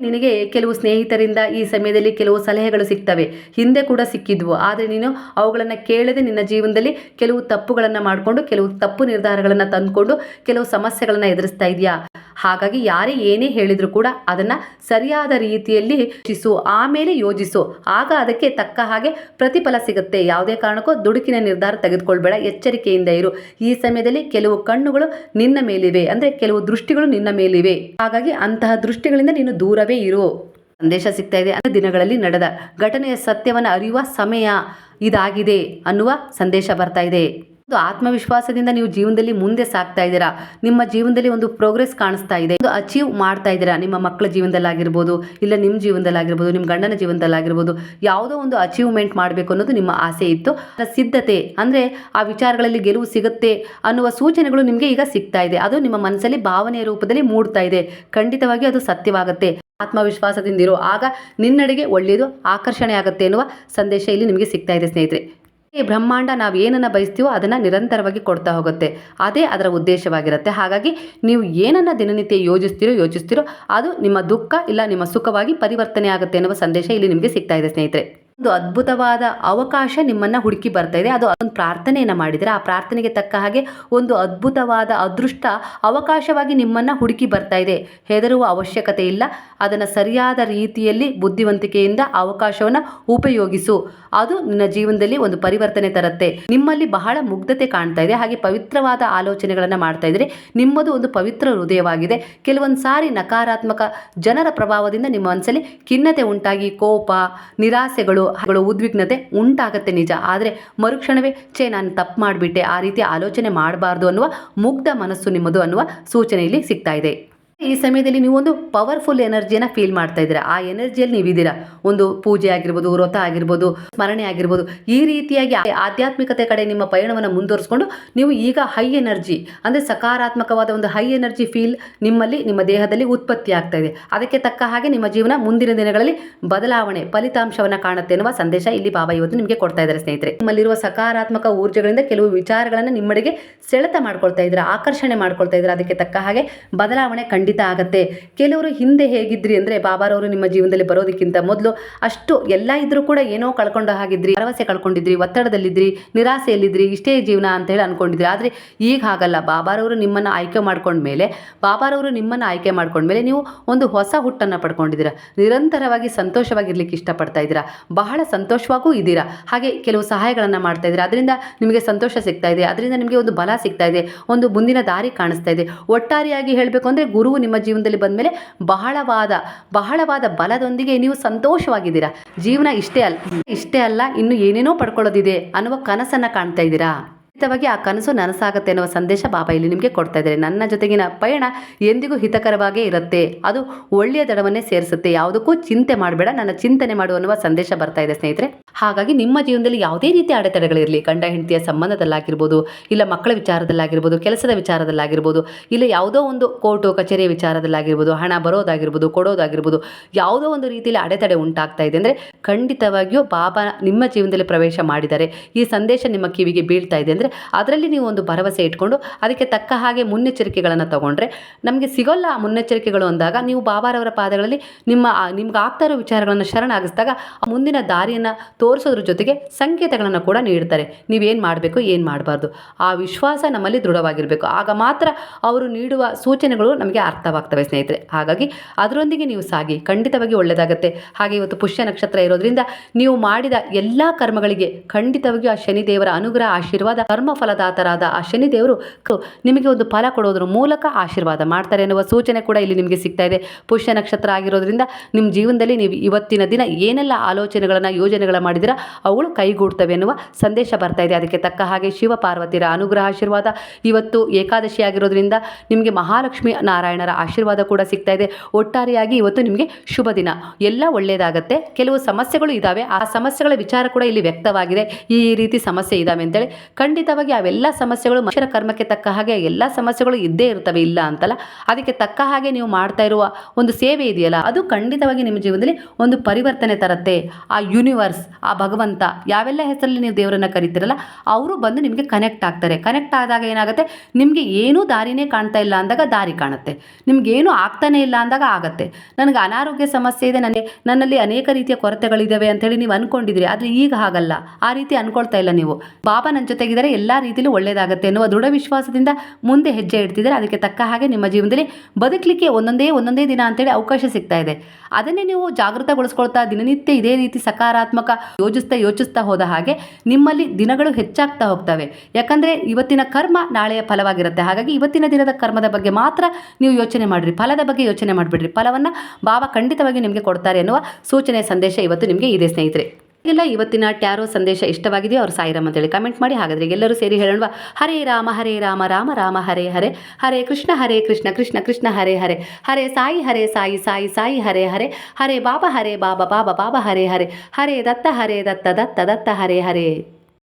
ನಿನಗೆ ಕೆಲವು ಸ್ನೇಹಿತರಿಂದ ಈ ಸಮಯದಲ್ಲಿ ಕೆಲವು ಸಲಹೆಗಳು ಸಿಗ್ತವೆ. ಹಿಂದೆ ಕೂಡ ಸಿಕ್ಕಿದ್ವು. ಆದರೆ ನೀನು ಅವುಗಳನ್ನು ಕೇಳದೆ ನಿನ್ನ ಜೀವನದಲ್ಲಿ ಕೆಲವು ತಪ್ಪುಗಳನ್ನು ಮಾಡಿಕೊಂಡು, ಕೆಲವು ತಪ್ಪು ನಿರ್ಧಾರಗಳನ್ನು ತಂದುಕೊಂಡು, ಕೆಲವು ಸಮಸ್ಯೆಗಳನ್ನು ಎದುರಿಸ್ತಾ ಇದೆಯಾ? ಹಾಗಾಗಿ ಯಾರೇ ಏನೇ ಹೇಳಿದರೂ ಕೂಡ ಅದನ್ನು ಸರಿಯಾದ ರೀತಿಯಲ್ಲಿ ಯೋಚಿಸು, ಆಮೇಲೆ ಯೋಜಿಸು ಆಗ ಅದಕ್ಕೆ ತಕ್ಕ ಹಾಗೆ ಪ್ರತಿಫಲ ಸಿಗುತ್ತೆ. ಯಾವುದೇ ಕಾರಣಕ್ಕೂ ದುಡುಕಿನ ನಿರ್ಧಾರ ತೆಗೆದುಕೊಳ್ಬೇಡ. ಎಚ್ಚರಿಕೆಯಿಂದ ಇರು. ಈ ಸಮಯದಲ್ಲಿ ಕೆಲವು ಕಣ್ಣುಗಳು ನಿನ್ನ ಮೇಲಿವೆ. ಅಂದರೆ ಕೆಲವು ದೃಷ್ಟಿಗಳು ನಿನ್ನ ಮೇಲಿವೆ. ಹಾಗಾಗಿ ಅಂತಹ ದೃಷ್ಟಿಗಳಿಂದ ನೀನು ದೂರವೇ ಇರು. ಸಂದೇಶ ಸಿಗ್ತಾ ಇದೆ. ಅಂದ್ರೆ ದಿನಗಳಲ್ಲಿ ನಡೆದ ಘಟನೆಯ ಸತ್ಯವನ್ನು ಅರಿಯುವ ಸಮಯ ಇದಾಗಿದೆ ಅನ್ನುವ ಸಂದೇಶ ಬರ್ತಾ ಇದೆ. ಒಂದು ಆತ್ಮವಿಶ್ವಾಸದಿಂದ ನೀವು ಜೀವನದಲ್ಲಿ ಮುಂದೆ ಸಾಗ್ತಾ ಇದ್ದೀರಾ? ನಿಮ್ಮ ಜೀವನದಲ್ಲಿ ಒಂದು ಪ್ರೋಗ್ರೆಸ್ ಕಾಣಿಸ್ತಾ ಇದೆ. ಒಂದು ಅಚೀವ್ ಮಾಡ್ತಾ ಇದ್ದೀರಾ? ನಿಮ್ಮ ಮಕ್ಕಳ ಜೀವನದಲ್ಲಾಗಿರ್ಬೋದು, ಇಲ್ಲ ನಿಮ್ಮ ಜೀವನದಲ್ಲಾಗಿರ್ಬೋದು, ನಿಮ್ಮ ಗಂಡನ ಜೀವನದಲ್ಲಾಗಿರ್ಬೋದು, ಯಾವುದೋ ಒಂದು ಅಚೀವ್ಮೆಂಟ್ ಮಾಡಬೇಕು ಅನ್ನೋದು ನಿಮ್ಮ ಆಸೆ ಇತ್ತು. ಸಿದ್ಧತೆ, ಅಂದರೆ ಆ ವಿಚಾರಗಳಲ್ಲಿ ಗೆಲುವು ಸಿಗುತ್ತೆ ಅನ್ನುವ ಸೂಚನೆಗಳು ನಿಮಗೆ ಈಗ ಸಿಗ್ತಾ ಇದೆ. ಅದು ನಿಮ್ಮ ಮನಸ್ಸಲ್ಲಿ ಭಾವನೆಯ ರೂಪದಲ್ಲಿ ಮೂಡ್ತಾ ಇದೆ. ಖಂಡಿತವಾಗಿ ಅದು ಸತ್ಯವಾಗುತ್ತೆ. ಆತ್ಮವಿಶ್ವಾಸದಿಂದಿರೋ ಆಗ ನಿನ್ನಡೆಗೆ ಒಳ್ಳೆಯದು, ಆಕರ್ಷಣೆ ಆಗುತ್ತೆ ಎನ್ನುವ ಸಂದೇಶ ಇಲ್ಲಿ ನಿಮಗೆ ಸಿಗ್ತಾ ಇದೆ ಸ್ನೇಹಿತರೆ. ಈ ಬ್ರಹ್ಮಾಂಡ ನಾವು ಏನನ್ನು ಬಯಸ್ತೀವೋ ಅದನ್ನು ನಿರಂತರವಾಗಿ ಕೊಡ್ತಾ ಹೋಗುತ್ತೆ. ಅದೇ ಅದರ ಉದ್ದೇಶವಾಗಿರುತ್ತೆ. ಹಾಗಾಗಿ ನೀವು ಏನನ್ನು ದಿನನಿತ್ಯ ಯೋಜಿಸ್ತೀರೋ ಯೋಚಿಸ್ತೀರೋ ಅದು ನಿಮ್ಮ ದುಃಖ ಇಲ್ಲ ನಿಮ್ಮ ಸುಖವಾಗಿ ಪರಿವರ್ತನೆ ಆಗುತ್ತೆ ಎನ್ನುವ ಸಂದೇಶ ಇಲ್ಲಿ ನಿಮಗೆ ಸಿಗ್ತಾ ಇದೆ ಸ್ನೇಹಿತರೆ. ಒಂದು ಅದ್ಭುತವಾದ ಅವಕಾಶ ನಿಮ್ಮನ್ನ ಹುಡುಕಿ ಬರ್ತಾ ಇದೆ. ಅದು ಒಂದು ಪ್ರಾರ್ಥನೆಯನ್ನು ಮಾಡಿದರೆ ಆ ಪ್ರಾರ್ಥನೆಗೆ ತಕ್ಕ ಹಾಗೆ ಒಂದು ಅದ್ಭುತವಾದ ಅದೃಷ್ಟ ಅವಕಾಶವಾಗಿ ನಿಮ್ಮನ್ನ ಹುಡುಕಿ ಬರ್ತಾ ಇದೆ. ಹೆದರುವ ಅವಶ್ಯಕತೆ ಇಲ್ಲ. ಅದನ್ನು ಸರಿಯಾದ ರೀತಿಯಲ್ಲಿ ಬುದ್ಧಿವಂತಿಕೆಯಿಂದ ಅವಕಾಶವನ್ನು ಉಪಯೋಗಿಸು. ಅದು ನಿನ್ನ ಜೀವನದಲ್ಲಿ ಒಂದು ಪರಿವರ್ತನೆ ತರುತ್ತೆ. ನಿಮ್ಮಲ್ಲಿ ಬಹಳ ಮುಗ್ಧತೆ ಕಾಣ್ತಾ ಇದೆ. ಹಾಗೆ ಪವಿತ್ರವಾದ ಆಲೋಚನೆಗಳನ್ನು ಮಾಡ್ತಾ ಇದ್ರೆ ನಿಮ್ಮದು ಒಂದು ಪವಿತ್ರ ಹೃದಯವಾಗಿದೆ. ಕೆಲವೊಂದು ಸಾರಿ ನಕಾರಾತ್ಮಕ ಜನರ ಪ್ರಭಾವದಿಂದ ನಿಮ್ಮ ಮನಸ್ಸಲ್ಲಿ ಖಿನ್ನತೆ ಉಂಟಾಗಿ ಕೋಪ, ನಿರಾಸೆಗಳು ಗಳು ಉದ್ವಿಗ್ನತೆ ಉಂಟಾಗತ್ತೆ ನಿಜ. ಆದರೆ ಮರುಕ್ಷಣವೇ, ಛೇ, ನಾನು ತಪ್ಪು ಮಾಡಿಬಿಟ್ಟೆ, ಆ ರೀತಿ ಆಲೋಚನೆ ಮಾಡಬಾರ್ದು ಅನ್ನುವ ಮುಗ್ಧ ಮನಸ್ಸು ನಿಮ್ಮದು ಅನ್ನುವ ಸೂಚನೆ ಇಲ್ಲಿ ಸಿಗ್ತಾ ಇದೆ. ಈ ಸಮಯದಲ್ಲಿ ನೀವು ಒಂದು ಪವರ್ಫುಲ್ ಎನರ್ಜಿಯನ್ನು ಫೀಲ್ ಮಾಡ್ತಾ ಇದ್ದೀರಾ? ಆ ಎನರ್ಜಿಯಲ್ಲಿ ನೀವಿದ್ದೀರಾ? ಒಂದು ಪೂಜೆ ಆಗಿರ್ಬೋದು, ವ್ರತ ಆಗಿರ್ಬೋದು, ಸ್ಮರಣೆ ಆಗಿರ್ಬೋದು, ಈ ರೀತಿಯಾಗಿ ಆಧ್ಯಾತ್ಮಿಕತೆ ಕಡೆ ನಿಮ್ಮ ಪಯಣವನ್ನು ಮುಂದುವರಿಸ್ಕೊಂಡು ನೀವು ಈಗ ಹೈ ಎನರ್ಜಿ ಅಂದರೆ ಸಕಾರಾತ್ಮಕವಾದ ಒಂದು ಹೈ ಎನರ್ಜಿ ಫೀಲ್ ನಿಮ್ಮಲ್ಲಿ, ನಿಮ್ಮ ದೇಹದಲ್ಲಿ ಉತ್ಪತ್ತಿ ಆಗ್ತಾ ಇದೆ. ಅದಕ್ಕೆ ತಕ್ಕ ಹಾಗೆ ನಿಮ್ಮ ಜೀವನ ಮುಂದಿನ ದಿನಗಳಲ್ಲಿ ಬದಲಾವಣೆ, ಫಲಿತಾಂಶವನ್ನು ಕಾಣುತ್ತೆ ಎನ್ನುವ ಸಂದೇಶ ಇಲ್ಲಿ ಬಾಬಾ ಇವತ್ತು ನಿಮಗೆ ಕೊಡ್ತಾ ಇದ್ದಾರೆ ಸ್ನೇಹಿತರೆ. ನಿಮ್ಮಲ್ಲಿರುವ ಸಕಾರಾತ್ಮಕ ಊರ್ಜೆಗಳಿಂದ ಕೆಲವು ವಿಚಾರಗಳನ್ನು ನಿಮ್ಮಡೆಗೆ ಸೆಳೆತ ಮಾಡ್ಕೊಳ್ತಾ ಇದ್ದೀರಾ, ಆಕರ್ಷಣೆ ಮಾಡ್ಕೊಳ್ತಾ ಇದ್ದೀರಾ, ಅದಕ್ಕೆ ತಕ್ಕ ಹಾಗೆ ಬದಲಾವಣೆ ಖಂಡಿತ ಆಗತ್ತೆ. ಕೆಲವರು ಹಿಂದೆ ಹೇಗಿದ್ರಿ ಅಂದರೆ ಬಾಬಾರವರು ನಿಮ್ಮ ಜೀವನದಲ್ಲಿ ಬರೋದಕ್ಕಿಂತ ಮೊದಲು ಅಷ್ಟು ಎಲ್ಲ ಇದ್ರೂ ಕೂಡ ಏನೋ ಕಳ್ಕೊಂಡು ಹಾಗಿದ್ರಿ ಭರವಸೆ ಕಳ್ಕೊಂಡಿದ್ರಿ, ಒತ್ತಡದಲ್ಲಿದ್ರಿ, ನಿರಾಸೆಯಲ್ಲಿದ್ರಿ, ಇಷ್ಟೇ ಜೀವನ ಅಂತ ಹೇಳಿ ಅನ್ಕೊಂಡಿದ್ರಿ. ಆದರೆ ಈಗ ಹಾಗಲ್ಲ. ಬಾಬಾರವರು ನಿಮ್ಮನ್ನು ಆಯ್ಕೆ ಮಾಡ್ಕೊಂಡ್ಮೇಲೆ, ಬಾಬಾರವರು ನಿಮ್ಮನ್ನು ಆಯ್ಕೆ ಮಾಡ್ಕೊಂಡ್ಮೇಲೆ ನೀವು ಒಂದು ಹೊಸ ಹುಟ್ಟನ್ನು ಪಡ್ಕೊಂಡಿದ್ದೀರಾ. ನಿರಂತರವಾಗಿ ಸಂತೋಷವಾಗಿರ್ಲಿಕ್ಕೆ ಇಷ್ಟಪಡ್ತಾ ಇದ್ದೀರಾ. ಬಹಳ ಸಂತೋಷವಾಗೂ ಇದ್ದೀರಾ. ಹಾಗೆ ಕೆಲವು ಸಹಾಯಗಳನ್ನು ಮಾಡ್ತಾ ಇದ್ದೀರಾ. ಅದರಿಂದ ನಿಮಗೆ ಸಂತೋಷ ಸಿಗ್ತಾ ಇದೆ. ಅದರಿಂದ ನಿಮಗೆ ಒಂದು ಬಲ ಸಿಗ್ತಾ ಇದೆ. ಒಂದು ಮುಂದಿನ ದಾರಿ ಕಾಣಿಸ್ತಾ ಇದೆ. ಒಟ್ಟಾರೆಯಾಗಿ ಹೇಳಬೇಕು ಅಂದರೆ ಗುರುವು ನಿಮ್ಮ ಜೀವನದಲ್ಲಿ ಬಂದಮೇಲೆ ಬಹಳವಾದ ಬಹಳವಾದ ಬಲದೊಂದಿಗೆ ನೀವು ಸಂತೋಷವಾಗಿದ್ದೀರಾ? ಜೀವನ ಇಷ್ಟೇ ಅಲ್ಲ ಇಷ್ಟೇ ಅಲ್ಲ, ಇನ್ನು ಏನೇನೋ ಪಡ್ಕೊಳ್ಳೋದಿದೆ ಅನ್ನುವ ಕನಸನ್ನು ಕಾಣ್ತಾ ಇದ್ದೀರಾ? ಖಂಡಿತವಾಗಿ ಆ ಕನಸು ನನಸಾಗುತ್ತೆ ಅನ್ನುವ ಸಂದೇಶ ಬಾಬಾ ಇಲ್ಲಿ ನಿಮಗೆ ಕೊಡ್ತಾ ಇದ್ದಾರೆ. ನನ್ನ ಜೊತೆಗಿನ ಪಯಣ ಎಂದಿಗೂ ಹಿತಕರವಾಗೇ ಇರುತ್ತೆ. ಅದು ಒಳ್ಳೆಯ ದಡವನ್ನೇ ಸೇರಿಸುತ್ತೆ. ಯಾವುದಕ್ಕೂ ಚಿಂತೆ ಮಾಡಬೇಡ. ನನ್ನ ಚಿಂತನೆ ಮಾಡು ಅನ್ನುವ ಸಂದೇಶ ಬರ್ತಾ ಇದೆ ಸ್ನೇಹಿತರೆ. ಹಾಗಾಗಿ ನಿಮ್ಮ ಜೀವನದಲ್ಲಿ ಯಾವುದೇ ರೀತಿಯ ಅಡೆತಡೆಗಳಿರಲಿ ಗಂಡ, ಹೆಂಡತಿಯ ಸಂಬಂಧದಲ್ಲಾಗಿರ್ಬೋದು, ಇಲ್ಲ ಮಕ್ಕಳ ವಿಚಾರದಲ್ಲಾಗಿರ್ಬೋದು, ಕೆಲಸದ ವಿಚಾರದಲ್ಲಾಗಿರ್ಬೋದು, ಇಲ್ಲ ಯಾವುದೋ ಒಂದು ಕೋರ್ಟು, ಕಚೇರಿಯ ವಿಚಾರದಲ್ಲಾಗಿರ್ಬೋದು, ಹಣ ಬರೋದಾಗಿರ್ಬೋದು, ಕೊಡೋದಾಗಿರ್ಬೋದು, ಯಾವುದೋ ಒಂದು ರೀತಿಯಲ್ಲಿ ಅಡೆತಡೆ ಉಂಟಾಗ್ತಾ ಇದೆ ಅಂದರೆ ಖಂಡಿತವಾಗಿಯೂ ಬಾಬಾ ನಿಮ್ಮ ಜೀವನದಲ್ಲಿ ಪ್ರವೇಶ ಮಾಡಿದ್ದಾರೆ. ಈ ಸಂದೇಶ ನಿಮ್ಮ ಕಿವಿಗೆ ಬೀಳ್ತಾ ಇದೆ ಅಂದರೆ ಸ್ನೇಹಿತರೆ ಅದರಲ್ಲಿ ನೀವು ಒಂದು ಭರವಸೆ ಇಟ್ಕೊಂಡು ಅದಕ್ಕೆ ತಕ್ಕ ಹಾಗೆ ಮುನ್ನೆಚ್ಚರಿಕೆಗಳನ್ನು ತಗೊಂಡ್ರೆ ನಮಗೆ ಸಿಗೋಲ್ಲ ಆ ಮುನ್ನೆಚ್ಚರಿಕೆಗಳು ಅಂದಾಗ ನೀವು ಬಾಬಾರವರ ಪಾದಗಳಲ್ಲಿ ನಿಮ್ಮ ನಿಮ್ಗೆ ಆಗ್ತಾ ಇರೋ ವಿಚಾರಗಳನ್ನು ಶರಣಾಗಿಸಿದಾಗ ಮುಂದಿನ ದಾರಿಯನ್ನು ತೋರಿಸೋದ್ರ ಜೊತೆಗೆ ಸಂಕೇತಗಳನ್ನು ಕೂಡ ನೀಡ್ತಾರೆ. ನೀವೇನು ಮಾಡಬೇಕು, ಏನು ಮಾಡಬಾರ್ದು? ಆ ವಿಶ್ವಾಸ ನಮ್ಮಲ್ಲಿ ದೃಢವಾಗಿರಬೇಕು. ಆಗ ಮಾತ್ರ ಅವರು ನೀಡುವ ಸೂಚನೆಗಳು ನಮಗೆ ಅರ್ಥವಾಗ್ತವೆ ಸ್ನೇಹಿತರೆ. ಹಾಗಾಗಿ ಅದರೊಂದಿಗೆ ನೀವು ಸಾಗಿ, ಖಂಡಿತವಾಗಿ ಒಳ್ಳೆಯದಾಗತ್ತೆ ಹಾಗೆ ಇವತ್ತು ಪುಷ್ಯ ನಕ್ಷತ್ರ ಇರೋದ್ರಿಂದ ನೀವು ಮಾಡಿದ ಎಲ್ಲ ಕರ್ಮಗಳಿಗೆ ಖಂಡಿತವಾಗಿಯೂ ಆ ಶನಿದೇವರ ಅನುಗ್ರಹ, ಆಶೀರ್ವಾದ ಕರ್ಮ ಫಲದಾತರಾದ ಆ ಶನಿದೇವರು ನಿಮಗೆ ಒಂದು ಫಲ ಕೊಡೋದ್ರ ಮೂಲಕ ಆಶೀರ್ವಾದ ಮಾಡ್ತಾರೆ ಎನ್ನುವ ಸೂಚನೆ ಕೂಡ ಇಲ್ಲಿ ನಿಮಗೆ ಸಿಗ್ತಾ ಇದೆ. ಪುಷ್ಯ ನಕ್ಷತ್ರ ಆಗಿರೋದ್ರಿಂದ ನಿಮ್ಮ ಜೀವನದಲ್ಲಿ ನೀವು ಇವತ್ತಿನ ದಿನ ಏನೆಲ್ಲ ಆಲೋಚನೆಗಳನ್ನು, ಯೋಜನೆಗಳ ಮಾಡಿದಿರ ಅವುಗಳು ಕೈಗೂಡ್ತವೆ ಎನ್ನುವ ಸಂದೇಶ ಬರ್ತಾ ಇದೆ. ಅದಕ್ಕೆ ತಕ್ಕ ಹಾಗೆ ಶಿವ ಪಾರ್ವತಿಯರ ಅನುಗ್ರಹ, ಆಶೀರ್ವಾದ. ಇವತ್ತು ಏಕಾದಶಿ ಆಗಿರೋದ್ರಿಂದ ನಿಮಗೆ ಮಹಾಲಕ್ಷ್ಮಿ ನಾರಾಯಣರ ಆಶೀರ್ವಾದ ಕೂಡ ಸಿಗ್ತಾ ಇದೆ. ಒಟ್ಟಾರೆಯಾಗಿ ಇವತ್ತು ನಿಮಗೆ ಶುಭ ದಿನ. ಎಲ್ಲ ಒಳ್ಳೆಯದಾಗತ್ತೆ ಕೆಲವು ಸಮಸ್ಯೆಗಳು ಇದ್ದಾವೆ ಆ ಸಮಸ್ಯೆಗಳ ವಿಚಾರ ಕೂಡ ಇಲ್ಲಿ ವ್ಯಕ್ತವಾಗಿದೆ. ಈ ರೀತಿ ಸಮಸ್ಯೆ ಇದ್ದಾವೆ ಅಂತೇಳಿ ಖಂಡಿತವಾಗಿ ಅವೆಲ್ಲ ಸಮಸ್ಯೆಗಳು ಮನುಷ್ಯರ ಕರ್ಮಕ್ಕೆ ತಕ್ಕ ಹಾಗೆ ಎಲ್ಲ ಸಮಸ್ಯೆಗಳು ಇದ್ದೇ ಇರ್ತವೆ, ಇಲ್ಲ ಅಂತಲ್ಲ? ಅದಕ್ಕೆ ತಕ್ಕ ಹಾಗೆ ನೀವು ಮಾಡ್ತಾ ಇರುವ ಒಂದು ಸೇವೆ ಇದೆಯಲ್ಲ, ಅದು ಖಂಡಿತವಾಗಿ ನಿಮ್ಮ ಜೀವನದಲ್ಲಿ ಒಂದು ಪರಿವರ್ತನೆ ತರುತ್ತೆ. ಆ ಯೂನಿವರ್ಸ್ ಆ ಭಗವಂತ, ಯಾವೆಲ್ಲ ಹೆಸರಲ್ಲಿ ನೀವು ದೇವರನ್ನ ಕರಿತೀರಲ್ಲ, ಅವರು ಬಂದು ನಿಮಗೆ ಕನೆಕ್ಟ್ ಆಗ್ತಾರೆ. ಕನೆಕ್ಟ್ ಆದಾಗ ಏನಾಗುತ್ತೆ? ನಿಮಗೆ ಏನೂ ದಾರಿನೇ ಕಾಣ್ತಾ ಇಲ್ಲ ಅಂದಾಗ ದಾರಿ ಕಾಣುತ್ತೆ. ನಿಮ್ಗೆ ಏನೂ ಆಗ್ತಾನೆ ಇಲ್ಲ ಅಂದಾಗ ಆಗತ್ತೆ. ನನಗೆ ಅನಾರೋಗ್ಯ ಸಮಸ್ಯೆ ಇದೆ, ನನಗೆ, ನನ್ನಲ್ಲಿ ಅನೇಕ ರೀತಿಯ ಕೊರತೆಗಳಿದ್ದಾವೆ ಅಂತೇಳಿ ನೀವು ಅನ್ಕೊಂಡಿದ್ರಿ ಆದರೆ ಈಗ ಹಾಗಲ್ಲ. ಆ ರೀತಿ ಅನ್ಕೊಳ್ತಾ ಇಲ್ಲ ನೀವು. ಬಾಬಾ ನನ್ನ ಜೊತೆಗಿದ್ದಾರೆ ಎಲ್ಲ ರೀತಿಯಲ್ಲೂ ಒಳ್ಳೆಯದಾಗುತ್ತೆ ಎನ್ನುವ ದೃಢ ವಿಶ್ವಾಸದಿಂದ ಮುಂದೆ ಹೆಜ್ಜೆ ಇಡ್ತಿದ್ದಾರೆ ಅದಕ್ಕೆ ತಕ್ಕ ಹಾಗೆ ನಿಮ್ಮ ಜೀವನದಲ್ಲಿ ಬದುಕಲಿಕ್ಕೆ ಒಂದೊಂದೇ ಒಂದೊಂದೇ ದಿನ ಅಂತೇಳಿ ಅವಕಾಶ ಸಿಗ್ತಾ ಇದೆ. ಅದನ್ನೇ ನೀವು ಜಾಗೃತಗೊಳಿಸ್ಕೊಳ್ತಾ ದಿನನಿತ್ಯ ಇದೇ ರೀತಿ ಸಕಾರಾತ್ಮಕ ಯೋಚಿಸ್ತಾ ಯೋಚಿಸ್ತಾ ಹೋದ ಹಾಗೆ ನಿಮ್ಮಲ್ಲಿ ದಿನಗಳು ಹೆಚ್ಚಾಗ್ತಾ ಹೋಗ್ತವೆ. ಯಾಕಂದರೆ ಇವತ್ತಿನ ಕರ್ಮ ನಾಳೆಯ ಫಲವಾಗಿರುತ್ತೆ. ಹಾಗಾಗಿ ಇವತ್ತಿನ ದಿನದ ಕರ್ಮದ ಬಗ್ಗೆ ಮಾತ್ರ ನೀವು ಯೋಚನೆ ಮಾಡಿರಿ. ಫಲದ ಬಗ್ಗೆ ಯೋಚನೆ ಮಾಡಿಬಿಡ್ರಿ. ಫಲವನ್ನು ಬಾಬಾ ಖಂಡಿತವಾಗಿ ನಿಮಗೆ ಕೊಡ್ತಾರೆ ಎನ್ನುವ ಸೂಚನೆ, ಸಂದೇಶ ಇವತ್ತು ನಿಮಗೆ ಇದೆ ಸ್ನೇಹಿತರೆ. ಎಲ್ಲ ಇವತ್ತಿನ ಟ್ಯಾರೋ ಸಂದೇಶ ಇಷ್ಟವಾಗಿದೆಯೋ ಅವ್ರು ಸಾಯಿರಾಮ್ ಅಂತೇಳಿ ಕಮೆಂಟ್ ಮಾಡಿ. ಹಾಗಾದ್ರೆ ಎಲ್ಲರೂ ಸೇರಿ ಹೇಳೋಣ ಹರೇ ರಾಮ ಹರೇ ರಾಮ ರಾಮ ರಾಮ, ಹರೇ ಹರೇ. ಹರೇ ಕೃಷ್ಣ ಹರೇ ಕೃಷ್ಣ ಕೃಷ್ಣ ಕೃಷ್ಣ, ಹರೇ ಹರೇ. ಹರೇ ಸಾಯಿ ಹರೇ ಸಾಯಿ ಸಾಯಿ ಸಾಯಿ, ಹರೇ ಹರೇ. ಹರೇ ಬಾಬಾ ಹರೇ ಬಾಬಾ ಬಾಬಾ ಬಾಬಾ, ಹರೇ ಹರೇ. ಹರೇ ದತ್ತ ಹರೇ ದತ್ತ ದತ್ತ ದತ್ತ, ಹರೇ ಹರೇ.